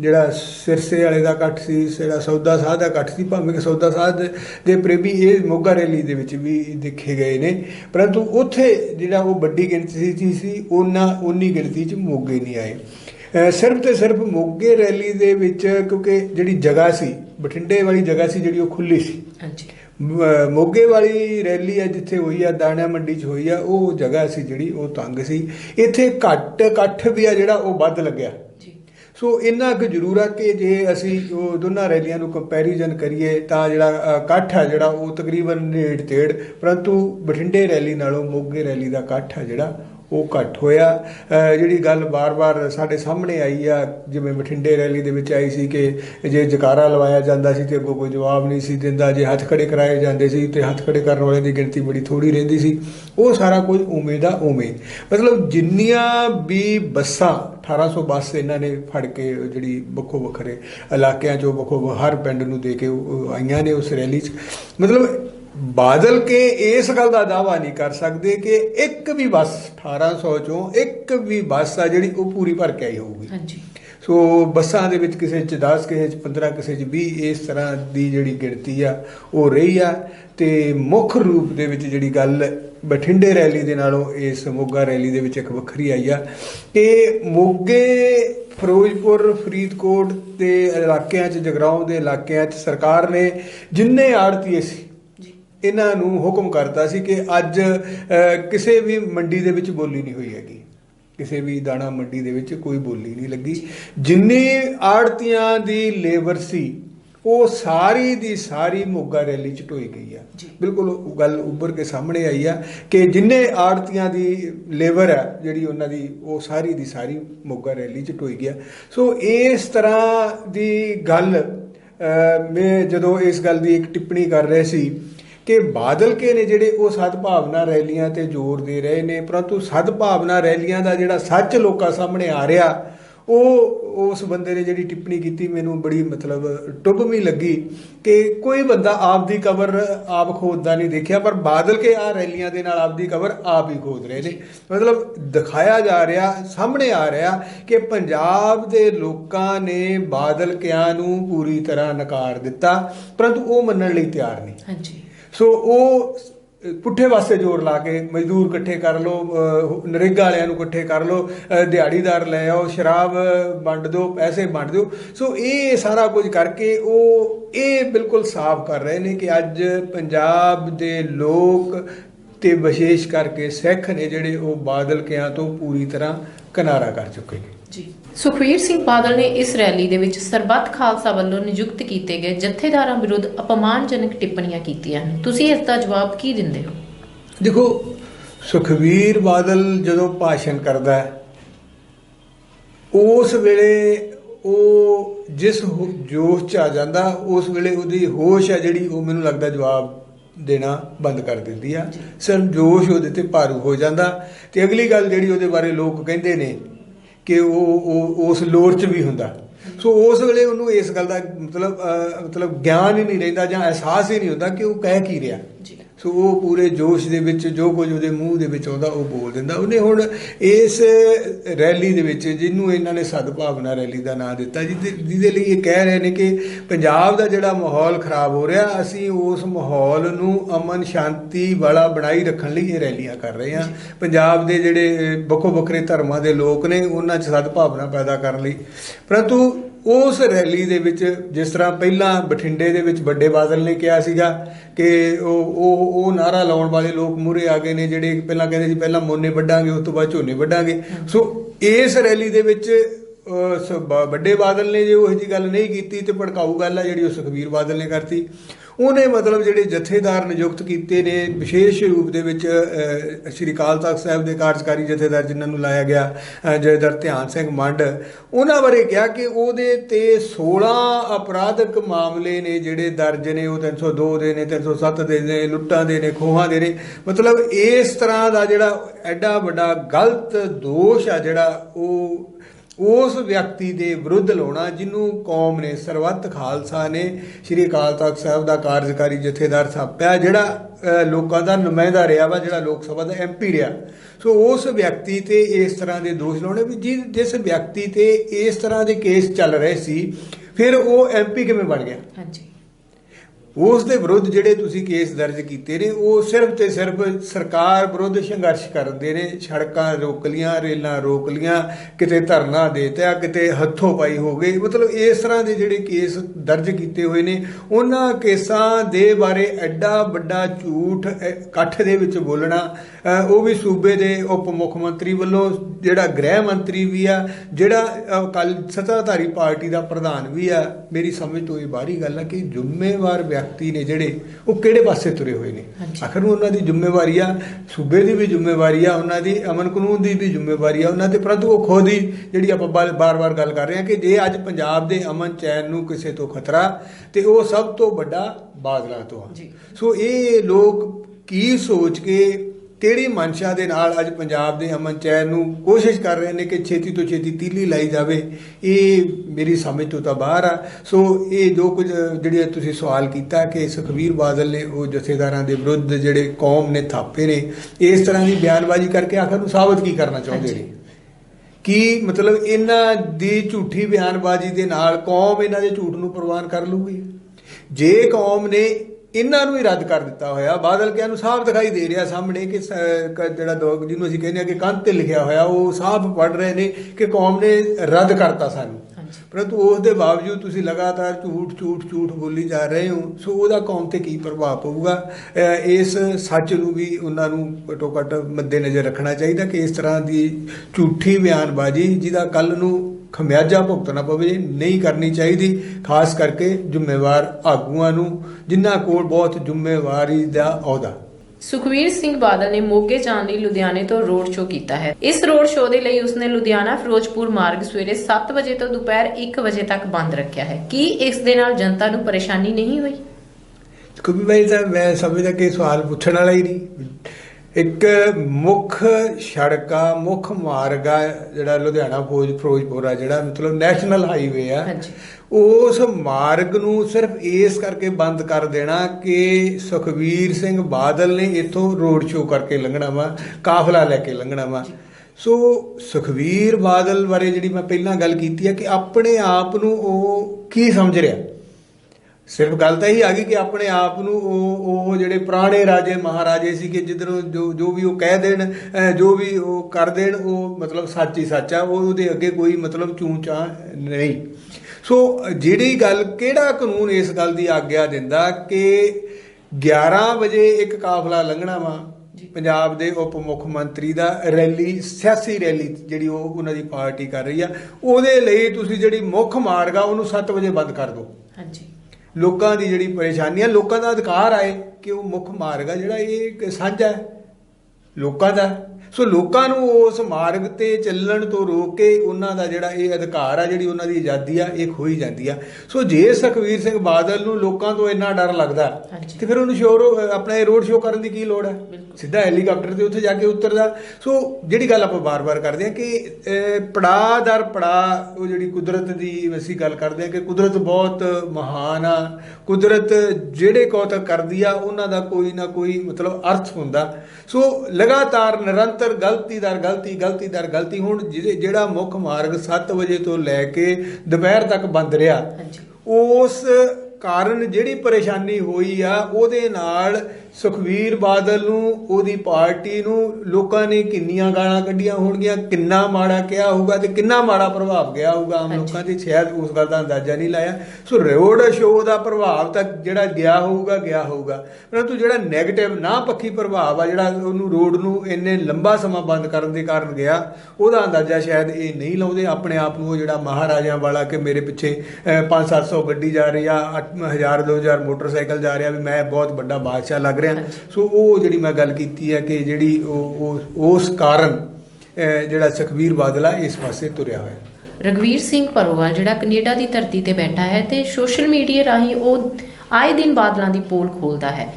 ਜਿਹੜਾ ਸਿਰਸੇ ਵਾਲੇ ਦਾ ਇਕੱਠ ਸੀ ਜਿਹੜਾ ਸੌਦਾ ਸਾਧ ਦਾ ਇਕੱਠ ਸੀ ਭਾਵੇਂ ਕਿ ਸੌਦਾ ਸਾਧ ਦੇ ਪ੍ਰੇਮੀ ਇਹ ਮੋਗਾ ਰੈਲੀ ਦੇ ਵਿੱਚ ਵੀ ਦੇਖੇ ਗਏ ਨੇ। ਪਰੰਤੂ ਉੱਥੇ ਜਿਹੜਾ ਉਹ ਵੱਡੀ ਗਿਣਤੀ ਸੀ ਸੀ ਉਹਨਾਂ ਉਨੀ ਗਿਣਤੀ 'ਚ ਮੋਗੇ ਨਹੀਂ ਆਏ। ਸਿਰਫ ਤੇ ਸਿਰਫ ਮੋਗੇ ਰੈਲੀ ਦੇ ਵਿੱਚ ਕਿਉਂਕਿ ਜਿਹੜੀ ਜਗ੍ਹਾ ਸੀ ਬਠਿੰਡੇ ਵਾਲੀ ਜਗ੍ਹਾ ਸੀ ਜਿਹੜੀ ਉਹ ਖੁੱਲੀ ਸੀ। ਹਾਂਜੀ। ਮੋਗੇ ਵਾਲੀ ਰੈਲੀ ਆ ਜਿੱਥੇ ਹੋਈ ਆ ਦਾਣਾ ਮੰਡੀ 'ਚ ਹੋਈ ਆ ਉਹ ਜਗ੍ਹਾ ਸੀ ਜਿਹੜੀ ਉਹ ਤੰਗ ਸੀ। ਇੱਥੇ ਘੱਟ ਇਕੱਠ ਵੀ ਆ ਜਿਹੜਾ ਉਹ ਵੱਧ ਲੱਗਿਆ। ਸੋ ਇੰਨਾ ਕੁ ਜ਼ਰੂਰ ਆ ਕਿ ਜੇ ਅਸੀਂ ਉਹ ਦੋਨਾਂ ਰੈਲੀਆਂ ਨੂੰ ਕੰਪੈਰੀਜ਼ਨ ਕਰੀਏ ਤਾਂ ਜਿਹੜਾ ਇਕੱਠ ਆ ਜਿਹੜਾ ਉਹ ਤਕਰੀਬਨ ਨੇੜ ਤੇੜ, ਪਰੰਤੂ ਬਠਿੰਡੇ ਰੈਲੀ ਨਾਲੋਂ ਮੋਗੇ ਰੈਲੀ ਦਾ ਇਕੱਠ ਆ ਜਿਹੜਾ ਉਹ ਘੱਟ ਹੋਇਆ। ਜਿਹੜੀ ਗੱਲ ਬਾਰ-ਬਾਰ ਸਾਡੇ ਸਾਹਮਣੇ ਆਈ ਆ, ਜਿਵੇਂ ਬਠਿੰਡੇ ਰੈਲੀ ਦੇ ਵਿੱਚ ਆਈ ਸੀ ਕਿ ਜੇ ਜਕਾਰਾ ਲਵਾਇਆ ਜਾਂਦਾ ਸੀ ਤੇ ਅੱਗੋਂ ਕੋਈ ਜਵਾਬ ਨਹੀਂ ਸੀ ਦਿੰਦਾ, ਜੇ ਹੱਥ ਖੜੇ ਕਰਾਏ ਜਾਂਦੇ ਸੀ ਤੇ ਹੱਥ ਖੜੇ ਕਰਨ ਵਾਲਿਆਂ ਦੀ ਗਿਣਤੀ ਬੜੀ ਥੋੜੀ ਰਹਿੰਦੀ ਸੀ। ਉਹ ਸਾਰਾ ਕੁਝ ਉਵੇਂ ਦਾ ਉਵੇਂ। ਮਤਲਬ ਜਿੰਨੀਆਂ ਵੀ ਬੱਸਾਂ 1800 ਬੱਸ ਇਹਨਾਂ ਨੇ ਫੜ ਕੇ ਜਿਹੜੀ ਵੱਖੋ ਵੱਖਰੇ ਇਲਾਕਿਆਂ ਚੋਂ ਵੱਖੋ ਹਰ ਪਿੰਡ ਨੂੰ ਦੇ ਕੇ ਆਈਆਂ ਨੇ ਉਸ ਰੈਲੀ 'ਚ। ਮਤਲਬ ਬਾਦਲ ਕੇ ਇਸ ਗੱਲ ਦਾ ਦਾਵਾ ਨਹੀਂ ਕਰ ਸਕਦੇ ਕਿ ਇੱਕ ਵੀ ਬੱਸ 1800 ਚੋਂ ਇੱਕ ਵੀ ਬੱਸ ਆ ਜਿਹੜੀ ਉਹ ਪੂਰੀ ਭਰ ਕੇ ਆਈ ਹੋਊਗੀ। ਹਾਂਜੀ। ਸੋ ਬੱਸਾਂ ਦੇ ਵਿੱਚ ਕਿਸੇ ਚ 10 ਕਿਸੇ ਚ 15 ਕਿਸੇ ਚ 20 ਇਸ ਤਰ੍ਹਾਂ ਦੀ ਜਿਹੜੀ ਗਿਣਤੀ ਆ ਉਹ ਰਹੀ ਆ ਤੇ ਮੁੱਖ ਰੂਪ ਦੇ ਵਿੱਚ ਜਿਹੜੀ ਗੱਲ ਬਠਿੰਡੇ ਰੈਲੀ ਦੇ ਨਾਲੋਂ ਇਸ ਮੋਗਾ ਰੈਲੀ ਦੇ ਵਿੱਚ ਇੱਕ ਵੱਖਰੀ ਆਈ ਆ ਕਿ ਮੋਗੇ ਫਿਰੋਜ਼ਪੁਰ ਫਰੀਦਕੋਟ ਦੇ ਇਲਾਕਿਆਂ 'ਚ ਜਗਰਾਉਂ ਦੇ ਇਲਾਕਿਆਂ 'ਚ ਸਰਕਾਰ ਨੇ ਜਿੰਨੇ ਆੜਤੀਏ ਸੀ ਇਹਨਾਂ ਨੂੰ ਹੁਕਮ ਕਰਤਾ ਸੀ ਕਿ ਅੱਜ ਕਿਸੇ ਵੀ ਮੰਡੀ ਦੇ ਵਿੱਚ ਬੋਲੀ ਨਹੀਂ ਹੋਈ ਹੈਗੀ। ਕਿਸੇ ਵੀ ਦਾਣਾ ਮੰਡੀ ਦੇ ਵਿੱਚ ਕੋਈ ਬੋਲੀ ਨਹੀਂ ਲੱਗੀ। ਜਿੰਨੀ ਆੜਤੀਆਂ ਦੀ ਲੇਬਰ ਸੀ ਉਹ ਸਾਰੀ ਦੀ ਸਾਰੀ ਮੋਗਾ ਰੈਲੀ ਚ ਢੋਈ ਗਈ ਆ। ਬਿਲਕੁਲ ਉਹ ਗੱਲ ਉੱਭਰ ਕੇ ਸਾਹਮਣੇ ਆਈ ਆ ਕਿ ਜਿੰਨੇ ਆੜਤੀਆਂ ਦੀ ਲੇਬਰ ਆ ਜਿਹੜੀ ਉਹਨਾਂ ਦੀ ਉਹ ਸਾਰੀ ਦੀ ਸਾਰੀ ਮੋਗਾ ਰੈਲੀ ਚ ਢੋਈ ਗਿਆ ਸੋ ਇਸ ਤਰ੍ਹਾਂ ਦੀ ਗੱਲ ਮੈਂ ਜਦੋਂ ਇਸ ਗੱਲ ਦੀ ਇੱਕ ਟਿੱਪਣੀ ਕਰ ਰਿਹਾ ਸੀ ਕਿ ਬਾਦਲ ਕੇ ਨੇ ਜਿਹੜੇ ਉਹ ਸਦਭਾਵਨਾ ਰੈਲੀਆਂ ਤੇ ਜ਼ੋਰ ਦੇ ਰਹੇ ਨੇ, ਪਰੰਤੂ ਸਦਭਾਵਨਾ ਰੈਲੀਆਂ ਦਾ ਜਿਹੜਾ ਸੱਚ ਲੋਕਾਂ ਸਾਹਮਣੇ ਆ ਰਿਹਾ, ਉਹ ਉਸ ਬੰਦੇ ਨੇ ਜਿਹੜੀ ਟਿੱਪਣੀ ਕੀਤੀ, ਮੈਨੂੰ ਬੜੀ ਮਤਲਬ ਟੁੱਭਵੀਂ ਲੱਗੀ ਕਿ ਕੋਈ ਬੰਦਾ ਆਪ ਦੀ ਕਬਰ ਆਪ ਖੋਦਦਾ ਨਹੀਂ ਦੇਖਿਆ, ਪਰ ਬਾਦਲ ਕੇ ਆ ਰੈਲੀਆਂ ਦੇ ਨਾਲ ਆਪ ਦੀ ਕਬਰ ਆਪ ਹੀ ਖੋਦ ਰਹੇ ਨੇ। ਮਤਲਬ ਦਿਖਾਇਆ ਜਾ ਰਿਹਾ, ਸਾਹਮਣੇ ਆ ਰਿਹਾ ਕਿ ਪੰਜਾਬ ਦੇ ਲੋਕਾਂ ਨੇ ਬਾਦਲ ਕਿਆਂ ਨੂੰ ਪੂਰੀ ਤਰ੍ਹਾਂ ਨਕਾਰ ਦਿੱਤਾ, ਪਰੰਤੂ ਉਹ ਮੰਨਣ ਲਈ ਤਿਆਰ ਨਹੀਂ। ਹਾਂਜੀ। ਸੋ ਉਹ ਪੁੱਠੇ ਵਾਸਤੇ ਜ਼ੋਰ ਲਾ ਕੇ ਮਜ਼ਦੂਰ ਇਕੱਠੇ ਕਰ ਲਓ ਨਰੇਗਾ ਵਾਲਿਆਂ ਨੂੰ ਇਕੱਠੇ ਕਰ ਲਓ ਦਿਹਾੜੀਦਾਰ ਲੈ ਆਓ, ਸ਼ਰਾਬ ਵੰਡ ਦਿਓ, ਪੈਸੇ ਵੰਡ ਦਿਓ। ਸੋ ਇਹ ਸਾਰਾ ਕੁਝ ਕਰਕੇ ਉਹ ਇਹ ਬਿਲਕੁਲ ਸਾਫ਼ ਕਰ ਰਹੇ ਨੇ ਕਿ ਅੱਜ ਪੰਜਾਬ ਦੇ ਲੋਕ ਤੇ ਵਿਸ਼ੇਸ਼ ਕਰਕੇ ਸਿੱਖ ਨੇ ਜਿਹੜੇ ਉਹ ਬਾਦਲ ਕਿਆਂ ਤੋਂ ਪੂਰੀ ਤਰ੍ਹਾਂ ਕਿਨਾਰਾ ਕਰ ਚੁੱਕੇ ਨੇ। ਸੁਖਵੀਰ ਸਿੰਘ ਬਾਦਲ ਨੇ ਇਸ ਰੈਲੀ ਦੇ ਵਿੱਚ ਸਰਬੱਤ ਖਾਲਸਾ ਵੱਲੋਂ ਨਿਯੁਕਤ ਕੀਤੇ ਗਏ ਜਥੇਦਾਰਾਂ ਵਿਰੁੱਧ ਅਪਮਾਨਜਨਕ ਟਿੱਪਣੀਆਂ ਕੀਤੀਆਂ ਤੁਸੀਂ ਇਸ ਦਾ ਜਵਾਬ ਕੀ ਦਿੰਦੇ ਹੋ? ਦੇਖੋ ਸੁਖਵੀਰ ਬਾਦਲ ਜਦੋਂ ਭਾਸ਼ਣ ਕਰਦਾ ਹੈ ਉਸ ਵੇਲੇ ਉਹ ਜਿਸ ਜੋਸ਼ ਚ ਆ ਜਾਂਦਾ ਉਸ ਵੇਲੇ ਉਹਦੀ ਹੋਸ਼ ਹੈ ਜਿਹੜੀ ਉਹ ਮੈਨੂੰ ਲੱਗਦਾ ਜਵਾਬ ਦੇਣਾ ਬੰਦ ਕਰ ਦਿੰਦੀ ਆ। ਸਿਰਫ ਜੋਸ਼ ਉਹਦੇ ਤੇ ਭਾਰੂ ਹੋ ਜਾਂਦਾ। ਤੇ ਅਗਲੀ ਗੱਲ ਜਿਹੜੀ ਉਹਦੇ ਬਾਰੇ ਲੋਕ ਕਹਿੰਦੇ ਨੇ ਕਿ ਉਹ ਉਹ ਉਸ ਲੋੜ ਚ ਵੀ ਹੁੰਦਾ। ਸੋ ਉਸ ਵੇਲੇ ਉਹਨੂੰ ਇਸ ਗੱਲ ਦਾ ਮਤਲਬ ਮਤਲਬ ਗਿਆਨ ਹੀ ਨਹੀਂ ਰਹਿੰਦਾ ਜਾਂ ਅਹਿਸਾਸ ਹੀ ਨਹੀਂ ਹੁੰਦਾ ਕਿ ਉਹ ਕਹਿ ਕੀ ਰਿਹਾ। ਸੋ ਉਹ ਪੂਰੇ ਜੋਸ਼ ਦੇ ਵਿੱਚ, ਜੋ ਕੁਝ ਉਹਦੇ ਮੂੰਹ ਦੇ ਵਿੱਚ ਆਉਂਦਾ, ਉਹ ਬੋਲ ਦਿੰਦਾ। ਉਹਨੇ ਹੁਣ ਇਸ ਰੈਲੀ ਦੇ ਵਿੱਚ ਜਿਹਨੂੰ ਇਹਨਾਂ ਨੇ ਸਦਭਾਵਨਾ ਰੈਲੀ ਦਾ ਨਾਮ ਦਿੱਤਾ, ਜਿਹਦੇ ਜਿਹਦੇ ਲਈ ਇਹ ਕਹਿ ਰਹੇ ਨੇ ਕਿ ਪੰਜਾਬ ਦਾ ਜਿਹੜਾ ਮਾਹੌਲ ਖਰਾਬ ਹੋ ਰਿਹਾ, ਅਸੀਂ ਉਸ ਮਾਹੌਲ ਨੂੰ ਅਮਨ ਸ਼ਾਂਤੀ ਵਾਲਾ ਬਣਾਈ ਰੱਖਣ ਲਈ ਇਹ ਰੈਲੀਆਂ ਕਰ ਰਹੇ ਹਾਂ। ਪੰਜਾਬ ਦੇ ਜਿਹੜੇ ਵੱਖੋ ਵੱਖਰੇ ਧਰਮਾਂ ਦੇ ਲੋਕ ਨੇ, ਉਹਨਾਂ 'ਚ ਸਦਭਾਵਨਾ ਪੈਦਾ ਕਰਨ ਲਈ। ਪਰੰਤੂ ਉਸ ਰੈਲੀ ਦੇ ਵਿੱਚ ਜਿਸ ਤਰ੍ਹਾਂ ਪਹਿਲਾਂ ਬਠਿੰਡੇ ਦੇ ਵਿੱਚ ਵੱਡੇ ਬਾਦਲ ਨੇ ਕਿਹਾ ਸੀਗਾ ਕਿ ਉਹ ਉਹ ਉਹ ਨਾਰਾ ਲਾਉਣ ਵਾਲੇ ਲੋਕ ਮੂਰੇ ਆ ਗਏ ਨੇ ਜਿਹੜੇ ਪਹਿਲਾਂ ਕਹਿੰਦੇ ਸੀ ਪਹਿਲਾਂ ਮੋਨੇ ਵੱਢਾਂਗੇ ਉਸ ਤੋਂ ਬਾਅਦ ਝੋਨੇ ਵੱਢਾਂਗੇ। ਸੋ ਇਸ ਰੈਲੀ ਦੇ ਵਿੱਚ ਵੱਡੇ ਬਾਦਲ ਨੇ ਜੇ ਉਹ ਜੀ ਗੱਲ ਨਹੀਂ ਕੀਤੀ ਤੇ ਭੜਕਾਊ ਗੱਲ ਆ ਜਿਹੜੀ ਉਹ ਸੁਖਬੀਰ ਬਾਦਲ ਨੇ ਕਰਤੀ। ਉਹਨੇ ਮਤਲਬ ਜਿਹੜੇ ਜਥੇਦਾਰ ਨਿਯੁਕਤ ਕੀਤੇ ਨੇ, ਵਿਸ਼ੇਸ਼ ਰੂਪ ਦੇ ਵਿੱਚ ਸ਼੍ਰੀ ਅਕਾਲ ਤਖਤ ਸਾਹਿਬ ਦੇ ਕਾਰਜਕਾਰੀ ਜਥੇਦਾਰ ਜਿਨ੍ਹਾਂ ਨੂੰ ਲਾਇਆ ਗਿਆ ਜਥੇਦਾਰ ਧਿਆਨ ਸਿੰਘ ਮੰਡ, ਉਹਨਾਂ ਬਾਰੇ ਕਿਹਾ ਕਿ ਉਹਦੇ ਤੇ 16 ਅਪਰਾਧਕ ਮਾਮਲੇ ਨੇ ਜਿਹੜੇ ਦਰਜ ਨੇ, ਉਹ 302 ਦੇ ਨੇ 307 ਦੇ ਨੇ, ਲੁੱਟਾਂ ਦੇ ਨੇ, ਖੋਹਾਂ ਦੇ ਨੇ। ਮਤਲਬ ਇਸ ਤਰ੍ਹਾਂ ਦਾ ਜਿਹੜਾ ਐਡਾ ਵੱਡਾ ਗਲਤ ਦੋਸ਼ ਆ ਜਿਹੜਾ ਉਹ ਉਸ ਵਿਅਕਤੀ ਦੇ ਵਿਰੁੱਧ ਲਾਉਣਾ ਜਿਹਨੂੰ ਕੌਮ ਨੇ ਸਰਬੱਤ ਖਾਲਸਾ ਨੇ, ਸ੍ਰੀ ਅਕਾਲ ਤਖਤ ਸਾਹਿਬ ਦਾ ਕਾਰਜਕਾਰੀ ਜਥੇਦਾਰ ਥਾਪਿਆ, ਜਿਹੜਾ ਲੋਕਾਂ ਦਾ ਨੁਮਾਇੰਦਾ ਰਿਹਾ ਵਾ, ਜਿਹੜਾ ਲੋਕ ਸਭਾ ਦਾ ਐਮਪੀ ਰਿਹਾ। ਸੋ ਉਸ ਵਿਅਕਤੀ ਤੇ ਇਸ ਤਰ੍ਹਾਂ ਦੇ ਦੋਸ਼ ਲਾਉਣੇ ਵੀ ਜਿ- ਜਿਸ ਵਿਅਕਤੀ ਤੇ ਇਸ ਤਰ੍ਹਾਂ ਦੇ ਕੇਸ ਚੱਲ ਰਹੇ ਸੀ, ਫਿਰ ਉਹ ਐਮਪੀ ਕਿਵੇਂ ਬਣ ਗਿਆ? ਹਾਂਜੀ। ਉਸ ਦੇ ਵਿਰੁੱਧ ਜਿਹੜੇ ਤੁਸੀਂ ਕੇਸ ਦਰਜ ਕੀਤੇ ਨੇ, ਉਹ ਸਿਰਫ ਤੇ ਸਿਰਫ ਸਰਕਾਰ ਵਿਰੁੱਧ ਸੰਘਰਸ਼ ਕਰਦੇ ਨੇ। ਸੜਕਾਂ ਰੋਕ ਲੀਆਂ, ਰੇਲਾਂ ਰੋਕ ਲੀਆਂ, ਕਿਤੇ ਧਰਨਾ ਦੇਤਾ, ਕਿਤੇ ਹੱਥੋਂ ਪਾਈ ਹੋ ਗਈ। ਮਤਲਬ ਇਸ ਤਰ੍ਹਾਂ ਦੇ ਜਿਹੜੇ ਕੇਸ ਦਰਜ ਕੀਤੇ ਹੋਏ ਨੇ, ਉਹਨਾਂ ਕੇਸਾਂ ਦੇ ਬਾਰੇ ਐਡਾ ਵੱਡਾ ਝੂਠ ਇਕੱਠ ਦੇ ਵਿੱਚ ਬੋਲਣਾ ਉਹ ਵੀ ਸੂਬੇ ਦੇ ਉਪ ਮੁੱਖ ਮੰਤਰੀ ਵੱਲੋਂ, ਜਿਹੜਾ ਗ੍ਰਹਿ ਮੰਤਰੀ ਵੀ ਆ, ਜਿਹੜਾ ਕੱਲ ਸੱਤਾਧਾਰੀ ਪਾਰਟੀ ਦਾ ਪ੍ਰਧਾਨ ਵੀ ਆ, ਮੇਰੀ ਸਮਝ ਤੋਂ ਇਹ ਬਾਹਰੀ ਗੱਲ ਆ ਕਿ ਜ਼ਿੰਮੇਵਾਰ ਵਿਅਕਤੀ ਨੇ ਜਿਹੜੇ ਉਹ ਕਿਹੜੇ ਪਾਸੇ ਤੁਰੇ ਹੋਏ ਨੇ। ਆਖਰ ਨੂੰ ਉਹਨਾਂ ਦੀ ਜ਼ਿੰਮੇਵਾਰੀ ਆ ਸੂਬੇ ਦੀ ਵੀ ਜ਼ਿੰਮੇਵਾਰੀ ਆ ਉਹਨਾਂ ਦੀ ਅਮਨ ਕਾਨੂੰਨ ਦੀ ਵੀ ਜ਼ਿੰਮੇਵਾਰੀ ਆ ਉਹਨਾਂ ਤੇ ਪਰੰਤੂ ਉਹ ਖੁਦ ਹੀ ਜਿਹੜੀ ਆਪਾਂ ਬਾਰ-ਬਾਰ ਗੱਲ ਕਰ ਰਹੇ ਹਾਂ ਕਿ ਜੇ ਅੱਜ ਪੰਜਾਬ ਦੇ ਅਮਨ ਚੈਨ ਨੂੰ ਕਿਸੇ ਤੋਂ ਖਤਰਾ ਤੇ ਉਹ ਸਭ ਤੋਂ ਵੱਡਾ ਬਾਦਲਾਂ ਤੋਂ ਆ। ਸੋ ਇਹ ਲੋਕ ਕੀ ਸੋਚ ਕੇ ਕਿਹੜੀ ਮਨਸ਼ਾ ਦੇ ਨਾਲ ਅੱਜ ਪੰਜਾਬ ਦੇ ਅਮਨ ਚੈਨ ਨੂੰ ਕੋਸ਼ਿਸ਼ ਕਰ ਰਹੇ ਨੇ ਕਿ ਛੇਤੀ ਤੋਂ ਛੇਤੀ ਤੀਲੀ ਲਾਈ ਜਾਵੇ? ਇਹ ਮੇਰੀ ਸਮਝ ਤੋਂ ਤਾਂ ਬਾਹਰ ਆ। ਸੋ ਇਹ ਜੋ ਕੁਝ ਜਿਹੜੇ ਤੁਸੀਂ ਸਵਾਲ ਕੀਤਾ ਕਿ ਸੁਖਬੀਰ ਬਾਦਲ ਨੇ ਉਹ ਜਥੇਦਾਰਾਂ ਦੇ ਵਿਰੁੱਧ ਜਿਹੜੇ ਕੌਮ ਨੇ ਥਾਪੇ ਨੇ ਇਸ ਤਰ੍ਹਾਂ ਦੀ ਬਿਆਨਬਾਜ਼ੀ ਕਰਕੇ ਆਖਰ ਨੂੰ ਸਾਬਤ ਕੀ ਕਰਨਾ ਚਾਹੁੰਦੇ। ਨੇ? ਕੀ ਮਤਲਬ ਇਹਨਾਂ ਦੀ ਝੂਠੀ ਬਿਆਨਬਾਜ਼ੀ ਦੇ ਨਾਲ ਕੌਮ ਇਹਨਾਂ ਦੇ ਝੂਠ ਨੂੰ ਪ੍ਰਵਾਨ ਕਰ ਲੂਗੀ? ਜੇ ਕੌਮ ਨੇ ਇਹਨਾਂ ਨੂੰ ਹੀ ਰੱਦ ਕਰ ਦਿੱਤਾ ਹੋਇਆ। ਬਾਦਲ ਕਿਆਂ ਨੂੰ ਸਾਫ਼ ਦਿਖਾਈ ਦੇ ਰਿਹਾ ਸਾਹਮਣੇ ਕਿ ਜਿਹੜਾ ਜਿਹਨੂੰ ਅਸੀਂ ਕਹਿੰਦੇ ਆ ਕਿ ਕੰਧ ਤੇ ਲਿਖਿਆ ਹੋਇਆ ਉਹ ਸਾਫ਼ ਪੜ ਰਹੇ ਨੇ ਕਿ ਕੌਮ ਨੇ ਰੱਦ ਕਰਤਾ ਸਾਨੂੰ। ਪਰੰਤੂ ਉਸ ਦੇ ਬਾਵਜੂਦ ਤੁਸੀਂ ਲਗਾਤਾਰ ਝੂਠ ਝੂਠ ਝੂਠ ਬੋਲੀ ਜਾ ਰਹੇ ਹੋ ਸੋ ਉਹਦਾ ਕੌਮ ਤੇ ਕੀ ਪ੍ਰਭਾਵ ਪਊਗਾ? ਇਸ ਸੱਚ ਨੂੰ ਵੀ ਉਹਨਾਂ ਨੂੰ ਘੱਟੋ ਘੱਟ ਮੱਦੇ ਨਜ਼ਰ ਰੱਖਣਾ ਚਾਹੀਦਾ ਕਿ ਇਸ ਤਰ੍ਹਾਂ ਦੀ ਝੂਠੀ ਬਿਆਨਬਾਜ਼ੀ ਜਿਹਦਾ ਕੱਲ ਨੂੰ ਖਮਿਆਜਾ ਭੁਗਤਣਾ ਪਵੇ ਨਹੀਂ ਕਰਨੀ ਚਾਹੀਦੀ ਖਾਸ ਕਰਕੇ ਜ਼ਿੰਮੇਵਾਰ ਆਗੂਆਂ ਨੂੰ ਜਿਨ੍ਹਾਂ ਕੋਲ ਬਹੁਤ ਜ਼ਿੰਮੇਵਾਰੀ ਦਾ ਅਹੁਦਾ। ਸੁਖਵੀਰ ਸਿੰਘ ਬਾਦਲ ਨੇ ਮੋਗੇ ਜਾਣ ਲਈ ਲੁਧਿਆਣੇ ਤੋਂ ਰੋਡ ਸ਼ੋਅ ਕੀਤਾ ਹੈ। ਇਸ ਰੋਡ ਸ਼ੋਅ ਦੇ ਲਈ ਉਸਨੇ ਲੁਧਿਆਣਾ ਫਿਰੋਜ਼ਪੁਰ ਮਾਰਗ ਸਵੇਰੇ 7 ਵਜੇ ਤੋਂ ਦੁਪਹਿਰ 1 ਵਜੇ ਤੱਕ ਬੰਦ ਰੱਖਿਆ ਹੈ। ਕੀ ਇਸ ਦੇ ਨਾਲ ਜਨਤਾ ਨੂੰ ਪਰੇਸ਼ਾਨੀ ਨਹੀਂ ਹੋਈ? ਕਿਉਂਕਿ ਮੈਂ ਤਾਂ ਮੈਂ ਸਮਝਦਾ ਕਿ ਸਵਾਲ ਪੁੱਛਣ ਵਾਲਾ ਹੀ ਨਹੀਂ। ਇੱਕ ਮੁੱਖ ਸੜਕਾ ਮੁੱਖ ਮਾਰਗ ਆ ਜਿਹੜਾ ਲੁਧਿਆਣਾ ਫੌਜ ਫਿਰੋਜ਼ਪੁਰ ਆ ਜਿਹੜਾ ਮਤਲਬ ਨੈਸ਼ਨਲ ਹਾਈਵੇ ਆ। ਉਸ ਮਾਰਗ ਨੂੰ ਸਿਰਫ ਇਸ ਕਰਕੇ ਬੰਦ ਕਰ ਦੇਣਾ ਕਿ ਸੁਖਵੀਰ ਸਿੰਘ ਬਾਦਲ ਨੇ ਇੱਥੋਂ ਰੋਡ ਸ਼ੋਅ ਕਰਕੇ ਲੰਘਣਾ ਵਾ ਕਾਫਲਾ ਲੈ ਕੇ ਲੰਘਣਾ ਵਾ। ਸੋ ਸੁਖਵੀਰ ਬਾਦਲ ਬਾਰੇ ਜਿਹੜੀ ਮੈਂ ਪਹਿਲਾਂ ਗੱਲ ਕੀਤੀ ਹੈ ਕਿ ਆਪਣੇ ਆਪ ਨੂੰ ਉਹ ਕੀ ਸਮਝ ਰਿਹਾ? ਸਿਰਫ ਗੱਲ ਤਾਂ ਇਹ ਆ ਗਈ ਕਿ ਆਪਣੇ ਆਪ ਨੂੰ ਉਹ ਉਹ ਜਿਹੜੇ ਪੁਰਾਣੇ ਰਾਜੇ ਮਹਾਰਾਜੇ ਸੀ ਕਿ ਜਿੱਧਰੋਂ ਜੋ ਜੋ ਵੀ ਉਹ ਕਹਿ ਦੇਣ ਜੋ ਵੀ ਉਹ ਕਰ ਦੇਣ ਉਹ ਮਤਲਬ ਸੱਚ ਹੀ ਸੱਚ ਆ ਉਹ ਉਹਦੇ ਅੱਗੇ ਕੋਈ ਮਤਲਬ ਚੂੰ-ਚਾਂ ਨਹੀਂ। ਸੋ ਜਿਹੜੀ ਗੱਲ ਕਿਹੜਾ ਕਾਨੂੰਨ ਇਸ ਗੱਲ ਦੀ ਆਗਿਆ ਦਿੰਦਾ ਕਿ 11 ਵਜੇ ਇੱਕ ਕਾਫਲਾ ਲੰਘਣਾ ਵਾ ਪੰਜਾਬ ਦੇ ਉਪ ਮੁੱਖ ਮੰਤਰੀ ਦਾ ਰੈਲੀ ਸਿਆਸੀ ਰੈਲੀ ਜਿਹੜੀ ਉਹ ਉਹਨਾਂ ਦੀ ਪਾਰਟੀ ਕਰ ਰਹੀ ਆ ਉਹਦੇ ਲਈ ਤੁਸੀਂ ਜਿਹੜੀ ਮੁੱਖ ਮਾਰਗ ਆ ਉਹਨੂੰ 7 ਵਜੇ ਬੰਦ ਕਰ ਦਿਓ। ਹਾਂਜੀ। ਲੋਕਾਂ ਦੀ ਜਿਹੜੀ ਪਰੇਸ਼ਾਨੀ ਆ, ਲੋਕਾਂ ਦਾ ਅਧਿਕਾਰ ਆਏ ਕਿ ਉਹ ਮੁੱਖ ਮਾਰਗ ਆ ਜਿਹੜਾ ਇਹ ਇੱਕ ਸਾਂਝਾ ਹੈ। ਲੋਕਾਂ ਦਾ। ਸੋ ਲੋਕਾਂ ਨੂੰ ਉਸ ਮਾਰਗ ਤੇ ਚੱਲਣ ਤੋਂ ਰੋਕ ਕੇ ਉਹਨਾਂ ਦਾ ਜਿਹੜਾ ਇਹ ਅਧਿਕਾਰ ਆ ਜਿਹੜੀ ਉਹਨਾਂ ਦੀ ਆਜ਼ਾਦੀ ਆ ਇਹ ਖੋਈ ਜਾਂਦੀ ਆ। ਸੋ ਜੇ ਸੁਖਵੀਰ ਸਿੰਘ ਬਾਦਲ ਨੂੰ ਲੋਕਾਂ ਤੋਂ ਇੰਨਾ ਡਰ ਲੱਗਦਾ। ਤੇ ਫਿਰ ਉਹਨੂੰ ਸ਼ੋਰ ਆਪਣਾ ਇਹ ਰੋਡ ਸ਼ੋਅ ਕਰਨ ਦੀ ਕੀ ਲੋੜ ਹੈ। ਸਿੱਧਾ ਹੈਲੀਕਾਪਟਰ ਤੇ ਉੱਥੇ ਜਾ ਕੇ ਉਤਰਦਾ। ਸੋ ਜਿਹੜੀ ਗੱਲ ਆਪਾਂ ਬਾਰ-ਬਾਰ ਕਰਦੇ ਹਾਂ ਕਿ ਪੜਾਅ ਦਰ ਪੜਾਅ ਉਹ ਜਿਹੜੀ ਕੁਦਰਤ ਦੀ ਅਸੀਂ ਗੱਲ ਕਰਦੇ ਹਾਂ ਕਿ ਕੁਦਰਤ ਬਹੁਤ ਮਹਾਨ ਆ। ਕੁਦਰਤ ਜਿਹੜੇ ਕੌਤਕ ਕਰਦੀ ਆ ਉਹਨਾਂ ਦਾ ਕੋਈ ਨਾ ਕੋਈ ਮਤਲਬ ਅਰਥ ਹੁੰਦਾ। ਸੋ ਲਗਾਤਾਰ ਨਿਰੰਤਰ ਗਲਤੀ ਦਰ ਗਲਤੀ ਗਲਤੀ ਦਰ ਗਲਤੀ। ਹੁਣ ਜਿਹੜਾ ਮੁੱਖ ਮਾਰਗ 7 ਵਜੇ ਤੋਂ ਲੈ ਕੇ ਦੁਪਹਿਰ ਤੱਕ ਬੰਦ ਰਿਹਾ ਹਾਂਜੀ। ਉਸ ਕਾਰਨ ਜਿਹੜੀ ਪਰੇਸ਼ਾਨੀ ਹੋਈ ਆ ਉਹਦੇ ਨਾਲ ਸੁਖਵੀਰ ਬਾਦਲ ਨੂੰ ਉਹਦੀ ਪਾਰਟੀ ਨੂੰ ਲੋਕਾਂ ਨੇ ਕਿੰਨੀਆਂ ਗਾਲਾਂ ਕੱਢੀਆਂ ਹੋਣਗੀਆਂ ਕਿੰਨਾ ਮਾੜਾ ਕਿਹਾ ਹੋਊਗਾ ਤੇ ਕਿੰਨਾ ਮਾੜਾ ਪ੍ਰਭਾਵ ਗਿਆ ਹੋਊਗਾ ਆਮ। ਲੋਕਾਂ ਤੇ ਸ਼ਾਇਦ ਉਸ ਗੱਲ ਦਾ ਅੰਦਾਜ਼ਾ ਨਹੀਂ ਲਾਇਆ। ਸੋ ਰੋਡ ਸ਼ੋਅ ਦਾ ਪ੍ਰਭਾਵ ਤਾਂ ਜਿਹੜਾ ਗਿਆ ਹੋਊਗਾ ਗਿਆ ਹੋਊਗਾ। ਪਰੰਤੂ ਜਿਹੜਾ 네ਗੇਟਿਵ ਨਾ ਪੱਖੀ ਪ੍ਰਭਾਵ ਆ ਜਿਹੜਾ ਉਹਨੂੰ ਰੋਡ ਨੂੰ ਇੰਨੇ ਲੰਬਾ ਸਮਾਂ ਬੰਦ ਕਰਨ ਦੇ ਕਾਰਨ ਗਿਆ ਉਹਦਾ ਅੰਦਾਜ਼ਾ ਸ਼ਾਇਦ ਇਹ ਨਹੀਂ ਲਾਉਂਦੇ। ਆਪਣੇ ਆਪ ਨੂੰ ਉਹ ਜਿਹੜਾ ਮਹਾਰਾਜਿਆਂ ਵਾਲਾ ਕਿ ਮੇਰੇ ਪਿੱਛੇ 5-700 ਗੱਡੀ ਜਾ ਰਹੀ ਆ 8000 2000 ਮੋਟਰਸਾਈਕਲ ਜਾ ਰਿਹਾ ਵੀ ਮੈਂ ਬਹੁਤ ਵੱਡਾ ਬਾਦਸ਼ਾਹ ਲੱਗ ਰਿਹਾ। ਸੋ ਉਹ ਜਿਹੜੀ ਮੈਂ ਗੱਲ ਕੀਤੀ ਹੈ ਕਿ ਜਿਹੜੀ ਉਹ ਉਸ ਕਾਰਨ ਜਿਹੜਾ ਸੁਖਬੀਰ ਬਾਦਲ ਇਸ ਪਾਸੇ ਤੁਰਿਆ ਹੋਇਆ। ਰਗਵੀਰ ਸਿੰਘ ਪਰੋਵਾ ਜਿਹੜਾ ਕੈਨੇਡਾ ਦੀ ਧਰਤੀ ਤੇ ਬੈਠਾ ਹੈ ਤੇ ਸੋਸ਼ਲ ਮੀਡੀਆ ਰਾਹੀਂ ਉਹ ਆਏ ਦਿਨ ਬਾਦਲਾਂ ਦੀ ਪੋਲ ਖੋਲਦਾ ਹੈ।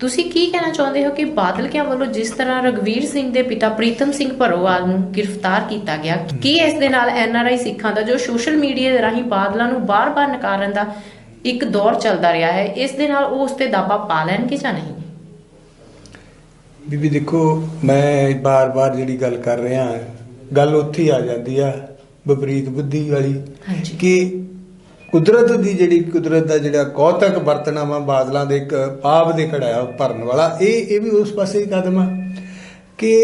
ਤੁਸੀਂ ਕੀ ਕਹਿਣਾ ਚਾਹੁੰਦੇ ਹੋ ਕਿ ਬਾਦਲ ਕਿਆਂ ਵੱਲੋਂ ਜਿਸ ਤਰ੍ਹਾਂ ਰਗਵੀਰ ਸਿੰਘ ਦੇ ਪਿਤਾ ਪ੍ਰੀਤਮ ਸਿੰਘ ਭਰੋਵਾਲ ਨੂੰ ਗ੍ਰਿਫਤਾਰ ਕੀਤਾ ਗਿਆ ਕੀ ਇਸ ਦੇ ਨਾਲ ਐਨਆਰਆਈ ਸਿੱਖਾਂ ਦਾ ਜੋ ਸੋਸ਼ਲ ਮੀਡੀਆ ਦੇ ਰਾਹੀਂ ਬਾਦਲਾਂ ਨੂੰ ਬਾਰ-ਬਾਰ ਨਕਾਰਨ ਦਾ ਇੱਕ ਦੌਰ ਚੱਲਦਾ ਰਿਹਾ ਹੈ ਇਸ ਦੇ ਨਾਲ ਉਹ ਉਸ ਤੇ ਦਾਬਾ ਪਾ ਲੈਣਗੇ ਜਾਂ ਨਹੀਂ? ਬੀਬੀ ਦੇਖੋ ਮੈਂ ਬਾਰ-ਬਾਰ ਜਿਹੜੀ ਗੱਲ ਕਰ ਰਿਹਾ ਗੱਲ ਉੱਥੇ ਆ ਜਾਂਦੀ ਆ ਵਿਪਰੀਤ ਬੁੱਧੀ ਵਾਲੀ ਕਿ ਕੁਦਰਤ ਦੀ ਜਿਹੜੀ ਕੁਦਰਤ ਦਾ ਜਿਹੜਾ ਕੌਤਕ ਵਰਤਣਾ ਵਾ ਬਾਦਲਾਂ ਦੇ ਇੱਕ ਪਾਪ ਦੇ ਘੜਿਆ ਭਰਨ ਵਾਲਾ ਇਹ ਇਹ ਵੀ ਉਸ ਪਾਸੇ ਹੀ ਕਦਮ ਆ ਕਿ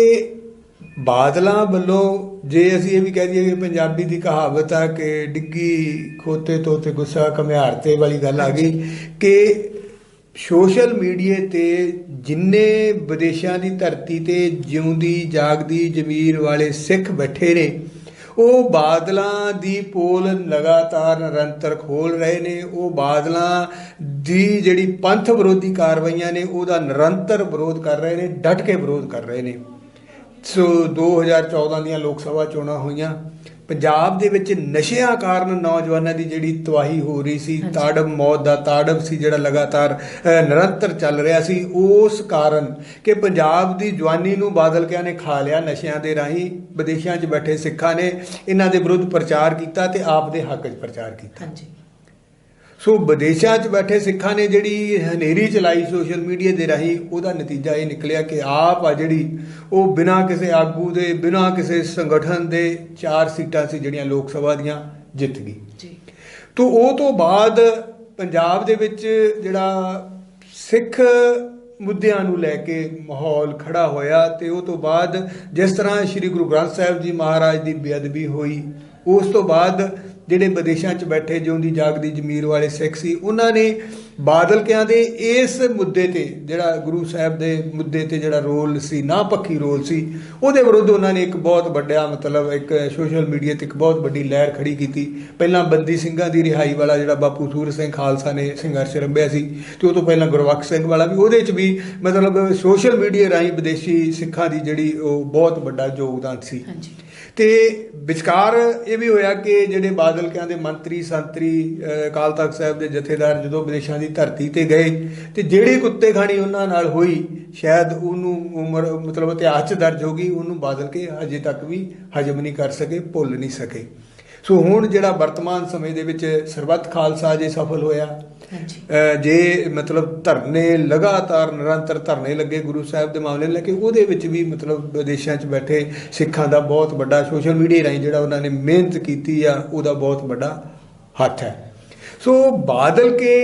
ਬਾਦਲਾਂ ਵੱਲੋਂ ਜੇ ਅਸੀਂ ਇਹ ਵੀ ਕਹਿ ਦਈਏ ਕਿ ਪੰਜਾਬੀ ਦੀ ਕਹਾਵਤ ਆ ਕਿ ਡਿੱਗੀ ਖੋਤੇ ਤੋਂ ਤੇ ਗੁੱਸਾ ਕਮਿਆਰਤੇ ਵਾਲੀ ਗੱਲ ਆ ਗਈ, ਕਿ ਸੋਸ਼ਲ ਮੀਡੀਆ ਤੇ ਜਿੰਨੇ ਵਿਦੇਸ਼ਾਂ ਦੀ ਧਰਤੀ ਤੇ ਜਿਉਂਦੀ ਜਾਗਦੀ ਜ਼ਮੀਰ ਵਾਲੇ ਸਿੱਖ ਬੈਠੇ ਨੇ, ਉਹ ਬਾਦਲਾਂ ਦੀ ਪੋਲ ਲਗਾਤਾਰ ਨਿਰੰਤਰ ਖੋਲ ਰਹੇ ਨੇ, ਉਹ ਬਾਦਲਾਂ ਦੀ ਜਿਹੜੀ ਪੰਥ ਵਿਰੋਧੀ ਕਾਰਵਾਈਆਂ ਨੇ, ਉਹਦਾ ਨਿਰੰਤਰ ਵਿਰੋਧ ਕਰ ਰਹੇ ਨੇ, ਡਟ ਕੇ ਵਿਰੋਧ ਕਰ ਰਹੇ ਨੇ। ਸੋ 2014 ਦੀਆਂ ਲੋਕ ਸਭਾ ਚੋਣਾਂ ਹੋਈਆਂ। ਪੰਜਾਬ ਦੇ ਵਿੱਚ ਨਸ਼ਿਆਂ ਕਾਰਨ ਨੌਜਵਾਨਾਂ ਦੀ ਜਿਹੜੀ ਤਬਾਹੀ ਹੋ ਰਹੀ ਸੀ। ਤਾੜਮ ਮੌਤ ਦਾ ਤਾੜਮ ਸੀ ਜਿਹੜਾ ਲਗਾਤਾਰ ਨਿਰੰਤਰ ਚੱਲ ਰਿਹਾ ਸੀ। ਉਸ ਕਾਰਨ ਕਿ ਪੰਜਾਬ ਦੀ ਜਵਾਨੀ ਨੂੰ ਬਾਦਲ ਕਿਆਂ ਨੇ ਖਾ ਲਿਆ ਨਸ਼ਿਆਂ ਦੇ ਰਾਹੀਂ। ਵਿਦੇਸ਼ਾਂ 'ਚ ਬੈਠੇ ਸਿੱਖਾਂ ਨੇ ਇਹਨਾਂ ਦੇ ਵਿਰੁੱਧ ਪ੍ਰਚਾਰ ਕੀਤਾ ਤੇ ਆਪ ਦੇ ਹੱਕ 'ਚ ਪ੍ਰਚਾਰ ਕੀਤਾ। ਹਾਂਜੀ। ਸੋ ਵਿਦੇਸ਼ਾਂ 'ਚ ਬੈਠੇ ਸਿੱਖਾਂ ਨੇ ਜਿਹੜੀ ਹਨੇਰੀ ਚਲਾਈ ਸੋਸ਼ਲ ਮੀਡੀਆ ਦੇ ਰਾਹੀਂ ਉਹਦਾ ਨਤੀਜਾ ਇਹ ਨਿਕਲਿਆ ਕਿ ਆਪ ਆ ਜਿਹੜੀ ਉਹ ਬਿਨਾਂ ਕਿਸੇ ਆਗੂ ਦੇ ਬਿਨਾਂ ਕਿਸੇ ਸੰਗਠਨ ਦੇ ਚਾਰ ਸੀਟਾਂ ਸੀ ਜਿਹੜੀਆਂ ਲੋਕ ਸਭਾ ਦੀਆਂ ਜਿੱਤ ਗਈ। ਜੀ। ਤੋ ਉਹ ਤੋਂ ਬਾਅਦ ਪੰਜਾਬ ਦੇ ਵਿੱਚ ਜਿਹੜਾ ਸਿੱਖ ਮੁੱਦਿਆਂ ਨੂੰ ਲੈ ਕੇ ਮਾਹੌਲ ਖੜਾ ਹੋਇਆ ਤੇ ਉਹ ਤੋਂ ਬਾਅਦ ਜਿਸ ਤਰ੍ਹਾਂ ਸ੍ਰੀ ਗੁਰੂ ਗ੍ਰੰਥ ਸਾਹਿਬ ਜੀ ਮਹਾਰਾਜ ਦੀ ਬੇਅਦਬੀ ਹੋਈ ਉਸ ਤੋਂ ਬਾਅਦ ਜਿਹੜੇ ਵਿਦੇਸ਼ਾਂ 'ਚ ਬੈਠੇ, ਜਿਉਂਦੀ ਜਾਗਦੀ ਜ਼ਮੀਰ ਵਾਲੇ ਸਿੱਖ ਸੀ, ਉਹਨਾਂ ਨੇ ਬਾਦਲ ਕਿਆਂ ਦੇ ਇਸ ਮੁੱਦੇ ਤੇ, ਜਿਹੜਾ ਗੁਰੂ ਸਾਹਿਬ ਦੇ ਮੁੱਦੇ ਤੇ ਜਿਹੜਾ ਰੋਲ ਸੀ ਨਾ ਪੱਖੀ ਰੋਲ ਸੀ, ਉਹਦੇ ਵਿਰੁੱਧ ਉਹਨਾਂ ਨੇ ਇੱਕ ਬਹੁਤ ਵੱਡਾ ਮਤਲਬ ਇੱਕ ਸੋਸ਼ਲ ਮੀਡੀਆ ਤੇ ਇੱਕ ਬਹੁਤ ਵੱਡੀ ਲਹਿਰ ਖੜੀ ਕੀਤੀ। ਪਹਿਲਾਂ ਬੰਦੀ ਸਿੰਘਾਂ ਦੀ ਰਿਹਾਈ ਵਾਲਾ ਜਿਹੜਾ ਬਾਪੂ ਸੂਰ ਸਿੰਘ ਖਾਲਸਾ ਨੇ ਸੰਘਰਸ਼ ਰੰਭਿਆ ਸੀ ਤੇ ਉਹ ਤੋਂ ਪਹਿਲਾਂ ਗੁਰਬਖਸ਼ ਸਿੰਘ ਵਾਲਾ ਵੀ, ਉਹਦੇ 'ਚ ਵੀ ਮਤਲਬ ਸੋਸ਼ਲ ਮੀਡੀਆ ਰਾਹੀਂ ਵਿਦੇਸ਼ੀ ਸਿੱਖਾਂ ਦੀ ਜਿਹੜੀ ਉਹ ਬਹੁਤ ਵੱਡਾ ਯੋਗਦਾਨ ਸੀ। ਹਾਂਜੀ। ਤੇ ਵਿਚਕਾਰ ਇਹ ਵੀ ਹੋਇਆ ਕਿ ਜਿਹੜੇ ਬਾਦਲ ਕਹਿੰਦੇ ਮੰਤਰੀ, ਸੰਤਰੀ ਅਕਾਲ ਤਖਤ ਸਾਹਿਬ ਦੇ ਜਥੇਦਾਰ ਜਦੋਂ ਵਿਦੇਸ਼ਾਂ ਦੀ ਧਰਤੀ ਤੇ ਗਏ ਤੇ ਜਿਹੜੀ ਕੁੱਤੇ ਖਾਣੀ ਉਹਨਾਂ ਨਾਲ ਹੋਈ, ਸ਼ਾਇਦ ਉਹਨੂੰ ਉਮਰ, ਮਤਲਬ ਇਤਿਹਾਸ 'ਚ ਦਰਜ ਹੋ ਗਈ, ਉਹਨੂੰ ਬਾਦਲ ਕੇ ਅਜੇ ਤੱਕ ਵੀ ਹਜਮ ਨਹੀਂ ਕਰ ਸਕੇ, ਭੁੱਲ ਨਹੀਂ ਸਕੇ। ਸੋ ਹੁਣ ਜਿਹੜਾ ਵਰਤਮਾਨ ਸਮੇਂ ਦੇ ਵਿੱਚ ਸਰਬੱਤ ਖਾਲਸਾ ਜੇ ਸਫਲ ਹੋਇਆ ਜੇ ਮਤਲਬ ਧਰਨੇ ਲਗਾਤਾਰ ਨਿਰੰਤਰ ਧਰਨੇ ਲੱਗੇ ਗੁਰੂ ਸਾਹਿਬ ਦੇ ਮਾਮਲੇ ਲੈ ਕੇ ਉਹਦੇ ਵਿੱਚ ਵੀ ਮਤਲਬ ਵਿਦੇਸ਼ਾਂ 'ਚ ਬੈਠੇ ਸਿੱਖਾਂ ਦਾ ਬਹੁਤ ਵੱਡਾ ਸੋਸ਼ਲ ਮੀਡੀਆ ਰਾਹੀਂ ਜਿਹੜਾ ਉਹਨਾਂ ਨੇ ਮਿਹਨਤ ਕੀਤੀ ਆ ਉਹਦਾ ਬਹੁਤ ਵੱਡਾ ਹੱਥ ਹੈ। ਸੋ ਬਾਦਲ ਕੇ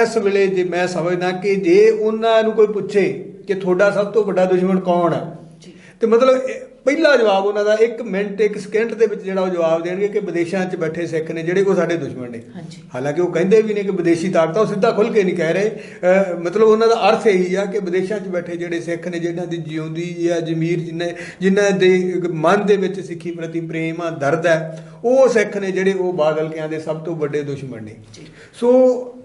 ਇਸ ਵੇਲੇ ਜੇ ਮੈਂ ਸਮਝਦਾ ਕਿ ਜੇ ਉਹਨਾਂ ਨੂੰ ਕੋਈ ਪੁੱਛੇ ਕਿ ਤੁਹਾਡਾ ਸਭ ਤੋਂ ਵੱਡਾ ਦੁਸ਼ਮਣ ਕੌਣ ਹੈ ਤੇ ਮਤਲਬ ਪਹਿਲਾ ਜਵਾਬ ਉਹਨਾਂ ਦਾ 1 ਮਿੰਟ 1 ਸਕਿੰਟ ਦੇ ਵਿੱਚ ਜਿਹੜਾ ਉਹ ਜਵਾਬ ਦੇਣਗੇ ਕਿ ਵਿਦੇਸ਼ਾਂ 'ਚ ਬੈਠੇ ਸਿੱਖ ਨੇ ਜਿਹੜੇ ਉਹ ਸਾਡੇ ਦੁਸ਼ਮਣ ਨੇ। ਹਾਂਜੀ। ਹਾਲਾਂਕਿ ਉਹ ਕਹਿੰਦੇ ਵੀ ਨੇ ਕਿ ਵਿਦੇਸ਼ੀ ਤਾਕਤਾਂ ਉਹ ਸਿੱਧਾ ਖੁੱਲ ਕੇ ਨਹੀਂ ਕਹਿ ਰਹੇ। ਮਤਲਬ ਉਹਨਾਂ ਦਾ ਅਰਥ ਇਹੀ ਆ ਕਿ ਵਿਦੇਸ਼ਾਂ 'ਚ ਬੈਠੇ ਜਿਹੜੇ ਸਿੱਖ ਨੇ ਜਿਹਨਾਂ ਦੀ ਜਿਉਂਦੀ ਜਾਂ ਜ਼ਮੀਰ ਜਿਨ੍ਹਾਂ ਜਿਨ੍ਹਾਂ ਦੇ ਮਨ ਦੇ ਵਿੱਚ ਸਿੱਖੀ ਪ੍ਰਤੀ ਪ੍ਰੇਮ ਆ ਦਰਦ ਹੈ ਉਹ ਸਿੱਖ ਨੇ ਜਿਹੜੇ ਉਹ ਬਾਦਲ ਕਿਆਂ ਦੇ ਸਭ ਤੋਂ ਵੱਡੇ ਦੁਸ਼ਮਣ ਨੇ। ਸੋ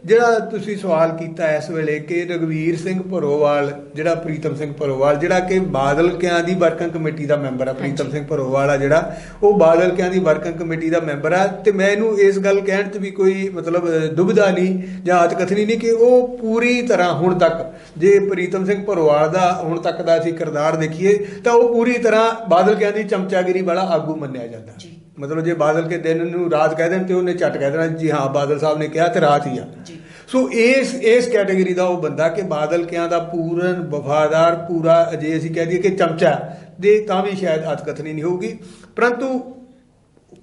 ਜਿਹੜਾ ਤੁਸੀਂ ਸਵਾਲ ਕੀਤਾ ਇਸ ਵੇਲੇ ਕਿ ਰਗਵੀਰ ਸਿੰਘ ਭਰੋਵਾਲ ਜਿਹੜਾ ਪ੍ਰੀਤਮ ਸਿੰਘ ਭਰੋਵਾਲ ਜਿਹੜਾ ਕਿ ਬਾਦਲ ਕਿਆਂ ਦੀ ਵਰਕਿੰਗ ਕਮੇਟੀ ਦਾ ਮੈਂਬਰ ਆ ਪ੍ਰੀਤਮ। ਸਿੰਘ ਭਰੋਵਾਲ ਆ ਜਿਹੜਾ ਉਹ ਬਾਦਲ ਕਿਆਂ ਦੀ ਵਰਕਿੰਗ ਕਮੇਟੀ ਦਾ ਮੈਂਬਰ ਆ ਤੇ ਮੈਂ ਇਹਨੂੰ ਇਸ ਗੱਲ ਕਹਿਣ 'ਚ ਵੀ ਕੋਈ ਮਤਲਬ ਦੁਬਿਧਾ ਨਹੀਂ ਜਾਂ ਅਤਕਥਨੀ ਨਹੀਂ ਕਿ ਉਹ ਪੂਰੀ ਤਰ੍ਹਾਂ ਹੁਣ ਤੱਕ ਜੇ ਪ੍ਰੀਤਮ ਸਿੰਘ ਭਰੋਵਾਲ ਦਾ ਹੁਣ ਤੱਕ ਦਾ ਅਸੀਂ ਕਿਰਦਾਰ ਦੇਖੀਏ ਤਾਂ ਉਹ ਪੂਰੀ ਤਰ੍ਹਾਂ ਬਾਦਲ ਕਿਆਂ ਦੀ ਚਮਚਾਗਿਰੀ ਵਾਲਾ ਆਗੂ ਮੰਨਿਆ ਜਾਂਦਾ ਜੀ। ਮਤਲਬ ਜੇ ਬਾਦਲ ਕੇ ਦਿਨ ਨੂੰ ਰਾਤ ਕਹਿ ਦੇਣ ਤੇ ਉਹਨੇ ਝਟ ਕਹਿ ਦੇਣਾ ਜੀ ਹਾਂ ਬਾਦਲ ਸਾਹਿਬ ਨੇ ਕਿਹਾ ਤੇ ਰਾਤ ਹੀ ਆ ਜੀ ਸੋ ਇਸ ਇਸ ਕੈਟਾਗਰੀ ਦਾ ਉਹ ਬੰਦਾ ਕਿ ਬਾਦਲ ਕਿਆਂ ਦਾ ਪੂਰਨ ਵਫਾਦਾਰ, ਪੂਰਾ ਅਜੇ ਅਸੀਂ ਕਹਿ ਦਈਏ ਕਿ ਚਮਚਾ ਦੇ ਤਾਂ ਵੀ ਸ਼ਾਇਦ ਅਤਕਥਨੀ ਨਹੀਂ ਹੋਊਗੀ। ਪਰੰਤੂ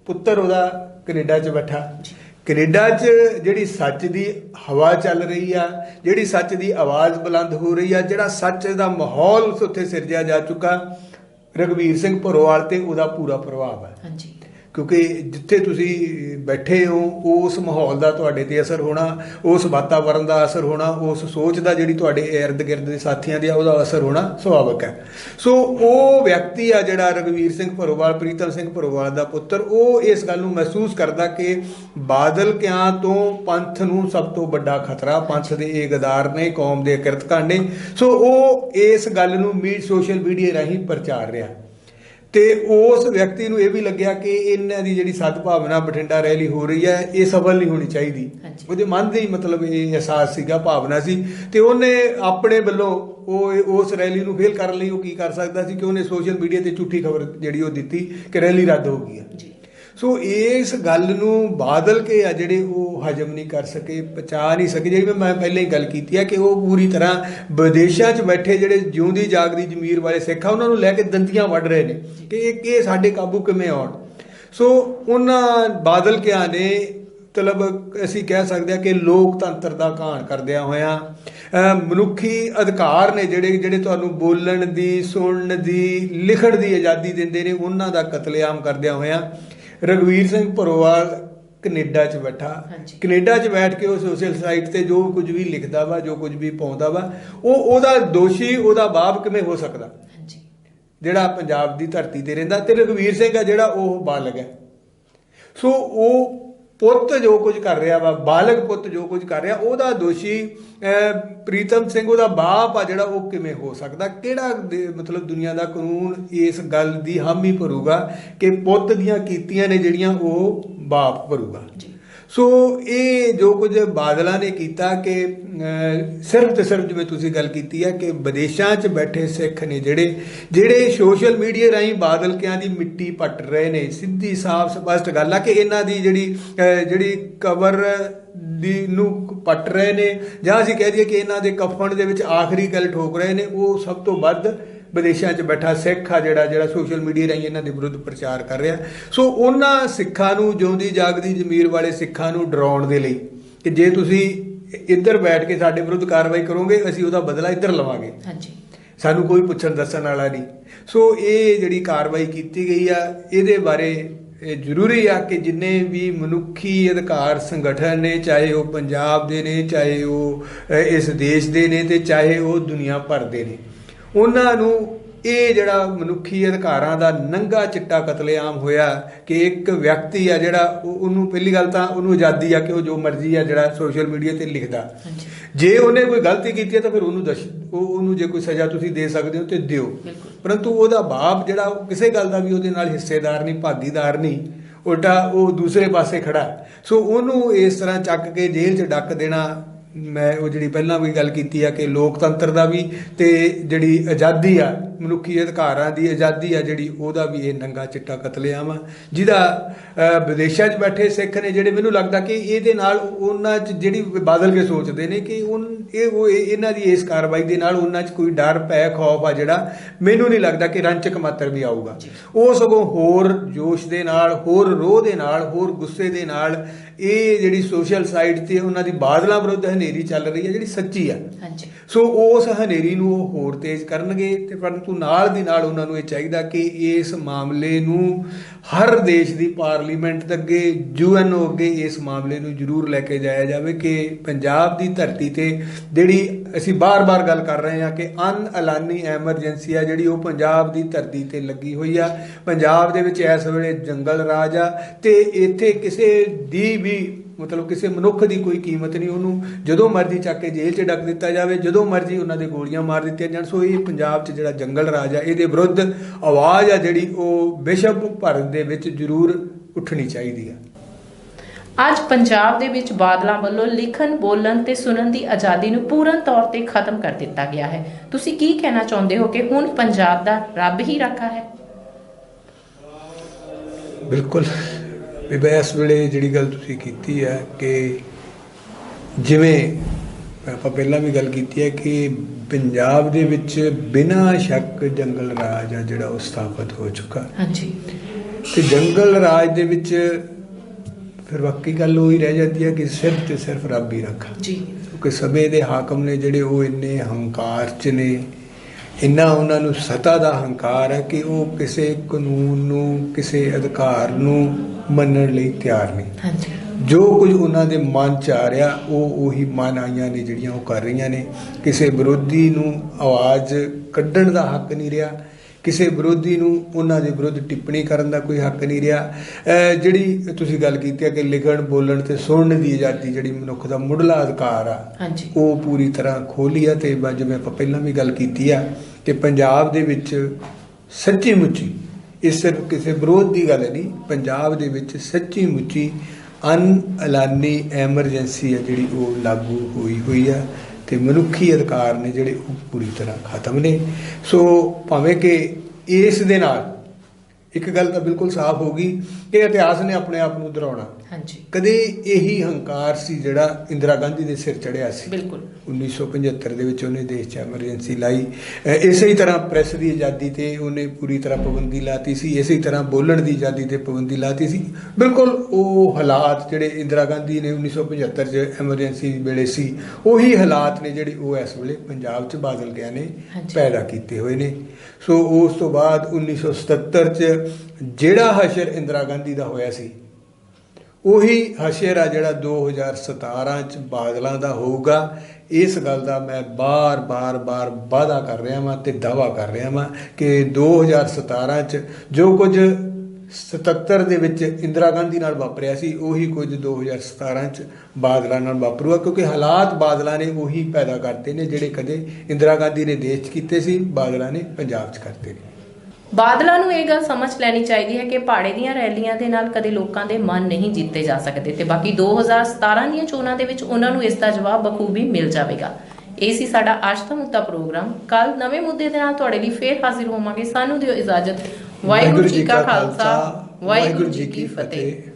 ਪੁੱਤਰ ਉਹਦਾ ਕੈਨੇਡਾ 'ਚ ਬੈਠਾ। ਜੀ। ਕੈਨੇਡਾ 'ਚ ਜਿਹੜੀ ਸੱਚ ਦੀ ਹਵਾ ਚੱਲ ਰਹੀ ਆ, ਜਿਹੜੀ ਸੱਚ ਦੀ ਆਵਾਜ਼ ਬੁਲੰਦ ਹੋ ਰਹੀ ਆ, ਜਿਹੜਾ ਸੱਚ ਦਾ ਮਾਹੌਲ ਉੱਥੇ ਸਿਰਜਿਆ ਜਾ ਚੁੱਕਾ ਰਗਵੀਰ ਸਿੰਘ ਭਰੋਵਾਲ ਤੇ ਉਹਦਾ ਪੂਰਾ ਪ੍ਰਭਾਵ ਹੈ ਹਾਂਜੀ। ਕਿਉਂਕਿ ਜਿੱਥੇ ਤੁਸੀਂ ਬੈਠੇ ਹੋ, ਉਸ ਮਾਹੌਲ ਦਾ ਤੁਹਾਡੇ ਤੇ ਅਸਰ ਹੋਣਾ, ਉਸ ਵਾਤਾਵਰਣ ਦਾ ਅਸਰ ਹੋਣਾ, ਉਸ ਸੋਚ ਦਾ ਜਿਹੜੀ ਤੁਹਾਡੇ ਇਰਦ ਗਿਰਦ ਦੇ ਸਾਥੀਆਂ ਦੀ ਆ, ਉਹਦਾ ਅਸਰ ਹੋਣਾ ਸੁਭਾਵਿਕ ਹੈ। ਸੋ ਉਹ ਵਿਅਕਤੀ ਆ ਜਿਹੜਾ ਰਗਵੀਰ ਸਿੰਘ ਭਰੋਵਾਲ, ਪ੍ਰੀਤਮ ਸਿੰਘ ਭਰੋਵਾਲ ਦਾ ਪੁੱਤਰ, ਉਹ ਇਸ ਗੱਲ ਨੂੰ ਮਹਿਸੂਸ ਕਰਦਾ ਕਿ ਬਾਦਲ ਕਿਆਂ ਤੋਂ ਪੰਥ ਨੂੰ ਸਭ ਤੋਂ ਵੱਡਾ ਖਤਰਾ, ਪੰਥ ਦੇ ਇਹ ਗਦਾਰ ਨੇ, ਕੌਮ ਦੇ ਕਿਰਤਕਾਂ ਨੇ। ਸੋ ਉਹ ਇਸ ਗੱਲ ਨੂੰ ਮੀਡ ਸੋਸ਼ਲ ਮੀਡੀਆ ਰਾਹੀਂ ਪ੍ਰਚਾਰ ਰਿਹਾ। ਤੇ ਉਸ ਵਿਅਕਤੀ ਨੂੰ ਇਹ ਵੀ ਲੱਗਿਆ ਕਿ ਇਹਨਾਂ ਦੀ ਜਿਹੜੀ ਸਦਭਾਵਨਾ ਬਠਿੰਡਾ ਰੈਲੀ ਹੋ ਰਹੀ ਹੈ ਇਹ ਸਫਲ ਨਹੀਂ ਹੋਣੀ ਚਾਹੀਦੀ। ਉਹਦੇ ਮਨ ਦੇ ਹੀ ਮਤਲਬ ਇਹ ਅਹਿਸਾਸ ਸੀਗਾ ਭਾਵਨਾ ਸੀ। ਤੇ ਉਹਨੇ ਆਪਣੇ ਵੱਲੋਂ ਉਹ ਉਸ ਰੈਲੀ ਨੂੰ ਫੇਲ ਕਰਨ ਲਈ ਉਹ ਕੀ ਕਰ ਸਕਦਾ ਸੀ ਕਿ ਉਹਨੇ ਸੋਸ਼ਲ ਮੀਡੀਆ ਤੇ ਝੂਠੀ ਖਬਰ ਜਿਹੜੀ ਉਹ ਦਿੱਤੀ ਕਿ ਰੈਲੀ ਰੱਦ ਹੋ ਗਈ ਹੈ। ਸੋ ਇਸ ਗੱਲ ਨੂੰ ਬਾਦਲ ਕੇ ਆ ਜਿਹੜੇ ਉਹ ਹਜਮ ਨਹੀਂ ਕਰ ਸਕੇ ਪਛਾ ਨਹੀਂ ਸਕੇ। ਜਿਹੜੀ ਮੈਂ ਪਹਿਲਾਂ ਹੀ ਗੱਲ ਕੀਤੀ ਹੈ ਕਿ ਉਹ ਪੂਰੀ ਤਰ੍ਹਾਂ ਵਿਦੇਸ਼ਾਂ 'ਚ ਬੈਠੇ ਜਿਹੜੇ ਜਿਉਂਦੀ ਜਾਗਦੀ ਜ਼ਮੀਰ ਵਾਲੇ ਸਿੱਖ ਆ, ਉਹਨਾਂ ਨੂੰ ਲੈ ਕੇ ਦੰਦੀਆਂ ਵੱਢ ਰਹੇ ਨੇ ਕਿ ਇਹ ਇਹ ਸਾਡੇ ਕਾਬੂ ਕਿਵੇਂ ਆਉਣ। ਸੋ ਉਹਨਾਂ ਬਾਦਲ ਕਿਆ ਨੇ ਮਤਲਬ ਅਸੀਂ ਕਹਿ ਸਕਦੇ ਹਾਂ ਕਿ ਲੋਕਤੰਤਰ ਦਾ ਘਾਣ ਕਰਦਿਆਂ ਹੋਇਆਂ ਮਨੁੱਖੀ ਅਧਿਕਾਰ ਨੇ ਜਿਹੜੇ ਜਿਹੜੇ ਤੁਹਾਨੂੰ ਬੋਲਣ ਦੀ, ਸੁਣਨ ਦੀ, ਲਿਖਣ ਦੀ ਆਜ਼ਾਦੀ ਦਿੰਦੇ ਨੇ, ਉਹਨਾਂ ਦਾ ਕਤਲੇਆਮ ਕਰਦਿਆਂ ਹੋਇਆਂ ਰਗਵੀਰ ਸਿੰਘ ਭਰੋਵਾਲ ਕੈਨੇਡਾ 'ਚ ਬੈਠਾ। ਕੈਨੇਡਾ 'ਚ ਬੈਠ ਕੇ ਉਹ ਸੋਸ਼ਲ ਸਾਈਟ ਤੇ ਜੋ ਕੁਝ ਵੀ ਲਿਖਦਾ ਵਾ ਜੋ ਕੁਝ ਵੀ ਪਾਉਂਦਾ ਵਾ ਉਹ ਉਹਦਾ ਦੋਸ਼ੀ ਉਹਦਾ ਬਾਪ ਕਿਵੇਂ ਹੋ ਸਕਦਾ? ਜਿਹੜਾ ਪੰਜਾਬ ਦੀ ਧਰਤੀ ਤੇ ਰਹਿੰਦਾ ਤੇ ਰਘਵੀਰ ਸਿੰਘ ਆ ਜਿਹੜਾ ਉਹ ਬਾਲਗ ਹੈ ਸੋ ਉਹ ਪੁੱਤ ਜੋ ਕੁਝ ਕਰ ਰਿਹਾ ਵਾ, ਬਾਲਗ ਪੁੱਤ ਜੋ ਕੁਝ ਕਰ ਰਿਹਾ, ਉਹਦਾ ਦੋਸ਼ੀ ਪ੍ਰੀਤਮ ਸਿੰਘ, ਉਹਦਾ ਬਾਪ ਆ ਜਿਹੜਾ, ਉਹ ਕਿਵੇਂ ਹੋ ਸਕਦਾ? ਕਿਹੜਾ ਦੇ- ਮਤਲਬ ਦੁਨੀਆ ਦਾ ਕਾਨੂੰਨ ਇਸ ਗੱਲ ਦੀ ਹਾਮੀ ਭਰੂਗਾ ਕਿ ਪੁੱਤ ਦੀਆਂ ਕੀਤੀਆਂ ਨੇ ਜਿਹੜੀਆਂ ਉਹ ਬਾਪ ਭਰੂਗਾ? ਜੀ। ਸੋ ਇਹ ਜੋ ਕੁਝ ਬਾਦਲਾਂ ਨੇ ਕੀਤਾ ਕਿ ਸਿਰਫ ਤੇ ਸਿਰਫ ਜਿਵੇਂ ਤੁਸੀਂ ਗੱਲ ਕੀਤੀ ਹੈ ਕਿ ਵਿਦੇਸ਼ਾਂ 'ਚ ਬੈਠੇ ਸਿੱਖ ਨੇ ਜਿਹੜੇ ਜਿਹੜੇ ਸੋਸ਼ਲ ਮੀਡੀਆ ਰਾਹੀਂ ਬਾਦਲ ਕਿਆਂ ਦੀ ਮਿੱਟੀ ਪੱਟ ਰਹੇ ਨੇ, ਸਿੱਧੀ ਸਾਫ਼ ਸਪਸ਼ਟ ਗੱਲ ਆ ਕਿ ਇਹਨਾਂ ਦੀ ਜਿਹੜੀ ਜਿਹੜੀ ਕਬਰ ਦੀ ਨੂੰ ਪੱਟ ਰਹੇ ਨੇ, ਜਾਂ ਅਸੀਂ ਕਹਿ ਦਈਏ ਕਿ ਇਹਨਾਂ ਦੇ ਕਫਨ ਦੇ ਵਿੱਚ ਆਖਰੀ ਗੱਲ ਠੋਕ ਰਹੇ ਨੇ, ਉਹ ਸਭ ਤੋਂ ਵੱਧ ਵਿਦੇਸ਼ਾਂ 'ਚ ਬੈਠਾ ਸਿੱਖ ਆ ਜਿਹੜਾ ਜਿਹੜਾ ਸੋਸ਼ਲ ਮੀਡੀਆ ਰਾਹੀਂ ਇਹਨਾਂ ਦੇ ਵਿਰੁੱਧ ਪ੍ਰਚਾਰ ਕਰ ਰਿਹਾ। ਸੋ ਉਹਨਾਂ ਸਿੱਖਾਂ ਨੂੰ ਜਿਉਂਦੀ ਜਾਗਦੀ ਜ਼ਮੀਰ ਵਾਲੇ ਸਿੱਖਾਂ ਨੂੰ ਡਰਾਉਣ ਦੇ ਲਈ ਕਿ ਜੇ ਤੁਸੀਂ ਇੱਧਰ ਬੈਠ ਕੇ ਸਾਡੇ ਵਿਰੁੱਧ ਕਾਰਵਾਈ ਕਰੋਗੇ ਅਸੀਂ ਉਹਦਾ ਬਦਲਾ ਇੱਧਰ ਲਵਾਂਗੇ। ਹਾਂਜੀ। ਸਾਨੂੰ ਕੋਈ ਪੁੱਛਣ ਦੱਸਣ ਵਾਲਾ ਨਹੀਂ। ਸੋ ਇਹ ਜਿਹੜੀ ਕਾਰਵਾਈ ਕੀਤੀ ਗਈ ਆ ਇਹਦੇ ਬਾਰੇ ਇਹ ਜ਼ਰੂਰੀ ਆ ਕਿ ਜਿੰਨੇ ਵੀ ਮਨੁੱਖੀ ਅਧਿਕਾਰ ਸੰਗਠਨ ਨੇ ਚਾਹੇ ਉਹ ਪੰਜਾਬ ਦੇ ਨੇ ਚਾਹੇ ਉਹ ਇਸ ਦੇਸ਼ ਦੇ ਨੇ ਤੇ ਚਾਹੇ ਉਹ ਦੁਨੀਆ ਭਰ ਦੇ ਨੇ। ਉਹਨਾਂ ਨੂੰ ਇਹ ਜਿਹੜਾ ਮਨੁੱਖੀ ਅਧਿਕਾਰਾਂ ਦਾ ਨੰਗਾ ਚਿੱਟਾ ਕਤਲੇਆਮ ਹੋਇਆ ਕਿ ਇੱਕ ਵਿਅਕਤੀ ਆ ਜਿਹੜਾ ਉਹ- ਉਹਨੂੰ ਪਹਿਲੀ ਗੱਲ ਤਾਂ ਉਹਨੂੰ ਆਜ਼ਾਦੀ ਆ ਕਿ ਉਹ ਜੋ ਮਰਜ਼ੀ ਆ ਜਿਹੜਾ ਸੋਸ਼ਲ ਮੀਡੀਆ ਤੇ ਲਿਖਦਾ ਜੇ ਉਹਨੇ ਕੋਈ ਗਲਤੀ ਕੀਤੀ ਹੈ ਤਾਂ ਫਿਰ ਉਹਨੂੰ ਦਸ਼ ਉਹ ਉਹਨੂੰ ਜੇ ਕੋਈ ਸਜ਼ਾ ਤੁਸੀਂ ਦੇ ਸਕਦੇ ਹੋ ਤੇ ਦਿਓ। ਪਰੰਤੂ ਉਹਦਾ ਬਾਪ ਜਿਹੜਾ ਉਹ ਕਿਸੇ ਗੱਲ ਦਾ ਵੀ ਉਹਦੇ ਨਾਲ ਹਿੱਸੇਦਾਰ ਨਹੀਂ ਭਾਗੀਦਾਰ ਨਹੀਂ ਉਲਟਾ ਉਹ ਦੂਸਰੇ ਪਾਸੇ ਖੜਾ। ਸੋ ਉਹਨੂੰ ਇਸ ਤਰ੍ਹਾਂ ਚੱਕ ਕੇ ਜੇਲ੍ਹ 'ਚ ਡੱਕ ਦੇਣਾ ਮੈਂ ਉਹ ਜਿਹੜੀ ਪਹਿਲਾਂ ਵੀ ਗੱਲ ਕੀਤੀ ਆ ਕਿ ਲੋਕਤੰਤਰ ਦਾ ਵੀ ਤੇ ਜਿਹੜੀ ਆਜ਼ਾਦੀ ਆ ਮਨੁੱਖੀ ਅਧਿਕਾਰਾਂ ਦੀ ਆਜ਼ਾਦੀ ਆ ਜਿਹੜੀ ਉਹਦਾ ਵੀ ਇਹ ਨੰਗਾ ਚਿੱਟਾ ਕਤਲੇਆਮ ਆ। ਜਿਹਦਾ ਵਿਦੇਸ਼ਾਂ 'ਚ ਬੈਠੇ ਸਿੱਖ ਨੇ ਜਿਹੜੇ ਮੈਨੂੰ ਲੱਗਦਾ ਕਿ ਇਹਦੇ ਨਾਲ ਉਹਨਾਂ 'ਚ ਜਿਹੜੀ ਬਦਲ ਕੇ ਸੋਚਦੇ ਨੇ ਕਿ ਉਨ- ਇਹ ਉਹ ਇਹ- ਇਹਨਾਂ ਦੀ ਇਸ ਕਾਰਵਾਈ ਦੇ ਨਾਲ ਉਹਨਾਂ 'ਚ ਕੋਈ ਡਰ ਭੈ ਖੌਫ ਆ ਜਿਹੜਾ ਮੈਨੂੰ ਨਹੀਂ ਲੱਗਦਾ ਕਿ ਰੰਚਕ ਮਾਤਰ ਵੀ ਆਊਗਾ। ਉਹ ਸਗੋਂ ਹੋਰ ਜੋਸ਼ ਦੇ ਨਾਲ ਹੋਰ ਰੋਹ ਦੇ ਨਾਲ ਹੋਰ ਗੁੱਸੇ ਦੇ ਨਾਲ ਇਹ ਜਿਹੜੀ ਸੋਸ਼ਲ ਸਾਈਡ ਤੇ ਉਹਨਾਂ ਦੀ ਬਾਦਲਾਂ ਵਿਰੁੱਧ ਹਨੇਰੀ ਚੱਲ ਰਹੀ ਹੈ ਜਿਹੜੀ ਸੱਚੀ ਆ। ਹਾਂਜੀ। ਸੋ ਉਸ ਹਨੇਰੀ ਨੂੰ ਉਹ ਹੋਰ ਤੇਜ਼ ਕਰਨਗੇ ਤੇ ਪਰੰਤੂ ਨਾਲ ਦੀ ਨਾਲ ਉਹਨਾਂ ਨੂੰ ਇਹ ਚਾਹੀਦਾ ਕਿ ਇਸ ਮਾਮਲੇ ਨੂੰ ਹਰ ਦੇਸ਼ ਦੀ ਪਾਰਲੀਮੈਂਟ ਦੇ ਅੱਗੇ ਯੂਐਨਓ ਅੱਗੇ ਇਸ ਮਾਮਲੇ ਨੂੰ ਜ਼ਰੂਰ ਲੈ ਕੇ ਜਾਇਆ ਜਾਵੇ ਕਿ ਪੰਜਾਬ ਦੀ ਧਰਤੀ ਤੇ ਜਿਹੜੀ ਅਸੀਂ ਬਾਰ-ਬਾਰ ਗੱਲ ਕਰ ਰਹੇ ਹਾਂ ਕਿ ਅਨ ਐਲਾਨੀ ਐਮਰਜੈਂਸੀ ਆ ਜਿਹੜੀ ਉਹ ਪੰਜਾਬ ਦੀ ਧਰਤੀ ਤੇ ਲੱਗੀ ਹੋਈ ਆ। ਪੰਜਾਬ ਦੇ ਵਿੱਚ ਇਸ ਵੇਲੇ ਜੰਗਲ ਰਾਜ ਆ ਤੇ ਇੱਥੇ ਕਿਸੇ ਦੀ ਵੀ ਮਤਲਬ ਕਿਸੇ ਮਨੁੱਖ ਦੀ ਕੋਈ ਕੀਮਤ ਨਹੀਂ ਉਹਨੂੰ ਜਦੋਂ ਮਰਜ਼ੀ ਚੱਕ ਕੇ ਜੇਲ੍ਹ 'ਚ ਡੱਕ ਦਿੱਤਾ ਜਾਵੇ ਜਦੋਂ ਮਰਜ਼ੀ ਉਹਨਾਂ ਦੇ ਗੋਲੀਆਂ ਮਾਰ ਦਿੱਤੀਆਂ ਜਾਣ। ਸੋ ਇਹ ਪੰਜਾਬ 'ਚ ਜਿਹੜਾ ਜੰਗਲ ਰਾਜ ਆ ਇਹਦੇ ਵਿਰੁੱਧ ਆਵਾਜ਼ ਆ ਜਿਹੜੀ ਉਹ ਵਿਸ਼ਵ ਭਰ ਦੇ ਵਿੱਚ ਜ਼ਰੂਰ ਉੱਠਣੀ ਚਾਹੀਦੀ ਆ। ਅੱਜ ਪੰਜਾਬ ਦੇ ਵਿੱਚ ਬਾਦਲਾਂ ਵੱਲੋਂ ਲਿਖਣ ਬੋਲਣ ਤੇ ਸੁਣਨ ਦੀ ਆਜ਼ਾਦੀ ਨੂੰ ਪੂਰਨ ਤੌਰ ਤੇ ਖਤਮ ਕਰ ਦਿੱਤਾ ਗਿਆ ਹੈ। ਤੁਸੀਂ ਕੀ ਕਹਿਣਾ ਚਾਹੁੰਦੇ ਹੋ ਕਿ ਹੁਣ ਪੰਜਾਬ ਦਾ ਰੱਬ ਹੀ ਰੱਖਾ ਹੈ? ਬਿਲਕੁਲ। ਵੀ ਮੈਂ ਇਸ ਵੇਲੇ ਜਿਹੜੀ ਗੱਲ ਤੁਸੀਂ ਕੀਤੀ ਹੈ ਕਿ ਜਿਵੇਂ ਆਪਾਂ ਪਹਿਲਾਂ ਵੀ ਗੱਲ ਕੀਤੀ ਹੈ ਕਿ ਪੰਜਾਬ ਦੇ ਵਿੱਚ ਬਿਨਾਂ ਸ਼ੱਕ ਜੰਗਲ ਰਾਜ ਆ ਜਿਹੜਾ ਉਹ ਸਥਾਪਿਤ ਹੋ ਚੁੱਕਾ। ਹਾਂਜੀ। ਤੇ ਜੰਗਲ ਰਾਜ ਦੇ ਵਿੱਚ ਫਿਰ ਬਾਕੀ ਗੱਲ ਉਹੀ ਰਹਿ ਜਾਂਦੀ ਹੈ ਕਿ ਸਿਰਫ ਤੇ ਸਿਰਫ ਰੱਬ ਹੀ ਰੱਖਾ। ਜੀ। ਕਿਉਂਕਿ ਸਮੇਂ ਦੇ ਹਾਕਮ ਨੇ ਜਿਹੜੇ ਉਹ ਇੰਨੇ ਹੰਕਾਰ ਚ ਨੇ ਇੰਨਾ ਉਹਨਾਂ ਨੂੰ ਸਤਾ ਦਾ ਹੰਕਾਰ ਹੈ ਕਿ ਉਹ ਕਿਸੇ ਕਾਨੂੰਨ ਨੂੰ ਕਿਸੇ ਅਧਿਕਾਰ ਨੂੰ ਮੰਨਣ ਲਈ ਤਿਆਰ ਨਹੀਂ ਹਾਂਜੀ। ਜੋ ਕੁਝ ਉਹਨਾਂ ਦੇ ਮਨ ਚ ਆ ਰਿਹਾ ਉਹ ਉਹੀ ਮਨ ਆਈਆਂ ਨੇ ਜਿਹੜੀਆਂ ਉਹ ਕਰ ਰਹੀਆਂ ਨੇ। ਕਿਸੇ ਵਿਰੋਧੀ ਨੂੰ ਆਵਾਜ਼ ਕੱਢਣ ਦਾ ਹੱਕ ਨਹੀਂ ਰਿਹਾ। ਕਿਸੇ ਵਿਰੋਧੀ ਨੂੰ ਉਹਨਾਂ ਦੇ ਵਿਰੁੱਧ ਟਿੱਪਣੀ ਕਰਨ ਦਾ ਕੋਈ ਹੱਕ ਨਹੀਂ ਰਿਹਾ। ਜਿਹੜੀ ਤੁਸੀਂ ਗੱਲ ਕੀਤੀ ਹੈ ਕਿ ਲਿਖਣ ਬੋਲਣ ਤੇ ਸੁਣਨ ਦੀ ਆਜ਼ਾਦੀ ਜਿਹੜੀ ਮਨੁੱਖ ਦਾ ਮੁੱਢਲਾ ਅਧਿਕਾਰ ਆ ਉਹ ਪੂਰੀ ਤਰ੍ਹਾਂ ਖੋਲੀ ਆ ਤੇ ਜਿਵੇਂ ਆਪਾਂ ਪਹਿਲਾਂ ਵੀ ਗੱਲ ਕੀਤੀ ਆ ਕਿ ਪੰਜਾਬ ਦੇ ਵਿੱਚ ਸੱਚੀ ਮੁੱਚੀ ਇਹ ਸਿਰਫ ਕਿਸੇ ਵਿਰੋਧ ਦੀ ਗੱਲ ਨਹੀਂ, ਪੰਜਾਬ ਦੇ ਵਿੱਚ ਸੱਚੀ ਮੁੱਚੀ ਅਨ ਐਲਾਨੀ ਐਮਰਜੈਂਸੀ ਹੈ ਜਿਹੜੀ ਉਹ ਲਾਗੂ ਹੋਈ ਹੋਈ ਆ ਤੇ ਮਨੁੱਖੀ ਅਧਿਕਾਰ ਨੇ ਜਿਹੜੇ ਉਹ ਪੂਰੀ ਤਰ੍ਹਾਂ ਖਤਮ ਨੇ। ਸੋ ਭਾਵੇਂ ਕਿ ਇਸ ਦੇ ਨਾਲ ਇੱਕ ਗੱਲ ਤਾਂ ਬਿਲਕੁਲ ਸਾਫ਼ ਹੋ ਗਈ ਕਿ ਇਤਿਹਾਸ ਨੇ ਆਪਣੇ ਆਪ ਨੂੰ ਦੁਹਰਾਉਣਾ। ਹਾਂਜੀ। ਕਦੇ ਇਹੀ ਹੰਕਾਰ ਸੀ ਜਿਹੜਾ ਇੰਦਰਾ ਗਾਂਧੀ ਦੇ ਸਿਰ ਚੜਿਆ ਸੀ? ਬਿਲਕੁਲ। 1975 ਦੇ ਵਿੱਚ ਉਹਨੇ ਦੇਸ਼ 'ਚ ਐਮਰਜੈਂਸੀ ਲਾਈ। ਇਸੇ ਹੀ ਤਰ੍ਹਾਂ ਪ੍ਰੈਸ ਦੀ ਆਜ਼ਾਦੀ ਤੇ ਉਹਨੇ ਪੂਰੀ ਤਰ੍ਹਾਂ ਪਾਬੰਦੀ ਲਾਤੀ ਸੀ। ਇਸੇ ਹੀ ਤਰ੍ਹਾਂ ਬੋਲਣ ਦੀ ਆਜ਼ਾਦੀ ਤੇ ਪਾਬੰਦੀ ਲਾਤੀ ਸੀ। ਬਿਲਕੁਲ ਉਹ ਹਾਲਾਤ ਜਿਹੜੇ ਇੰਦਰਾ ਗਾਂਧੀ ਨੇ 1975 'ਚ ਐਮਰਜੈਂਸੀ ਵੇਲੇ ਸੀ ਉਹੀ ਹਾਲਾਤ ਨੇ ਜਿਹੜੇ ਉਹ ਇਸ ਵੇਲੇ ਪੰਜਾਬ 'ਚ ਬਾਦਲ ਗਿਆ ਨੇ। ਪੈਦਾ ਕੀਤੇ ਹੋਏ ਨੇ। ਸੋ ਉਸ ਤੋਂ ਬਾਅਦ 1977 'ਚ ਜਿਹੜਾ ਹਸ਼ਰ ਇੰਦਰਾ ਗਾਂਧੀ ਦਾ ਹੋਇਆ ਸੀ ਉਹੀ ਹਸ਼ਰ ਆ ਜਿਹੜਾ 2017 ਚ ਬਾਦਲਾਂ ਦਾ ਹੋਊਗਾ, ਇਸ ਗੱਲ ਦਾ ਮੈਂ ਬਾਰ-ਬਾਰ ਬਾਰ ਵਾਅਦਾ ਕਰ ਰਿਹਾ ਹਾਂ ਤੇ ਦਾਵਾ ਕਰ ਰਿਹਾ ਹਾਂ ਕਿ 2017 ਚ ਜੋ ਕੁਝ 77 ਦੇ ਵਿੱਚ ਇੰਦਰਾ ਗਾਂਧੀ ਨਾਲ ਵਾਪਰਿਆ ਸੀ, ਉਹੀ ਕੁਝ 2017 ਚ ਬਾਦਲਾਂ ਨਾਲ ਵਾਪਰੂਗਾ, ਕਿਉਂਕਿ ਹਾਲਾਤ ਬਾਦਲਾਂ ਨੇ ਉਹੀ ਪੈਦਾ ਕਰਤੇ ਨੇ ਜਿਹੜੇ ਕਦੇ ਇੰਦਰਾ ਗਾਂਧੀ ਨੇ ਦੇਸ਼ 'ਚ ਕੀਤੇ ਸੀ, ਬਾਦਲਾਂ ਨੇ ਪੰਜਾਬ 'ਚ ਕਰਤੇ ਨੇ। ਬਾਦਲਾਂ ਨੂੰ ਇਹ ਗੱਲ ਸਮਝ ਲੈਣੀ ਚਾਹੀਦੀ ਹੈ ਕਿ ਪਹਾੜੇ ਦੀਆਂ ਰੈਲੀਆਂ ਦੇ ਨਾਲ ਕਦੇ ਲੋਕਾਂ ਦੇ ਮਨ ਨਹੀਂ ਜਿੱਤੇ ਜਾ ਸਕਦੇ ਤੇ ਬਾਕੀ 2017 ਦੀਆਂ ਚੋਣਾਂ ਦੇ ਵਿੱਚ ਉਹਨਾਂ ਨੂੰ ਇਸ ਦਾ ਜਵਾਬ ਬਖੂਬੀ ਮਿਲ ਜਾਵੇਗਾ। ਇਹ ਸੀ ਸਾਡਾ ਅੱਜ ਦਾ ਮੁੱਦਾ ਪ੍ਰੋਗਰਾਮ। ਕੱਲ ਨਵੇਂ ਮੁੱਦੇ ਦੇ ਨਾਲ ਤੁਹਾਡੇ ਲਈ ਫੇਰ ਹਾਜ਼ਰ ਹੋਵਾਂਗੇ। ਸਾਨੂੰ ਦਿਓ ਇਜਾਜ਼ਤ। ਵਾਹਿਗੁਰੂ ਜੀ ਕਾ ਖਾਲਸਾ, ਵਾਹਿਗੁਰੂ ਜੀ ਕੀ ਫਤਿਹ।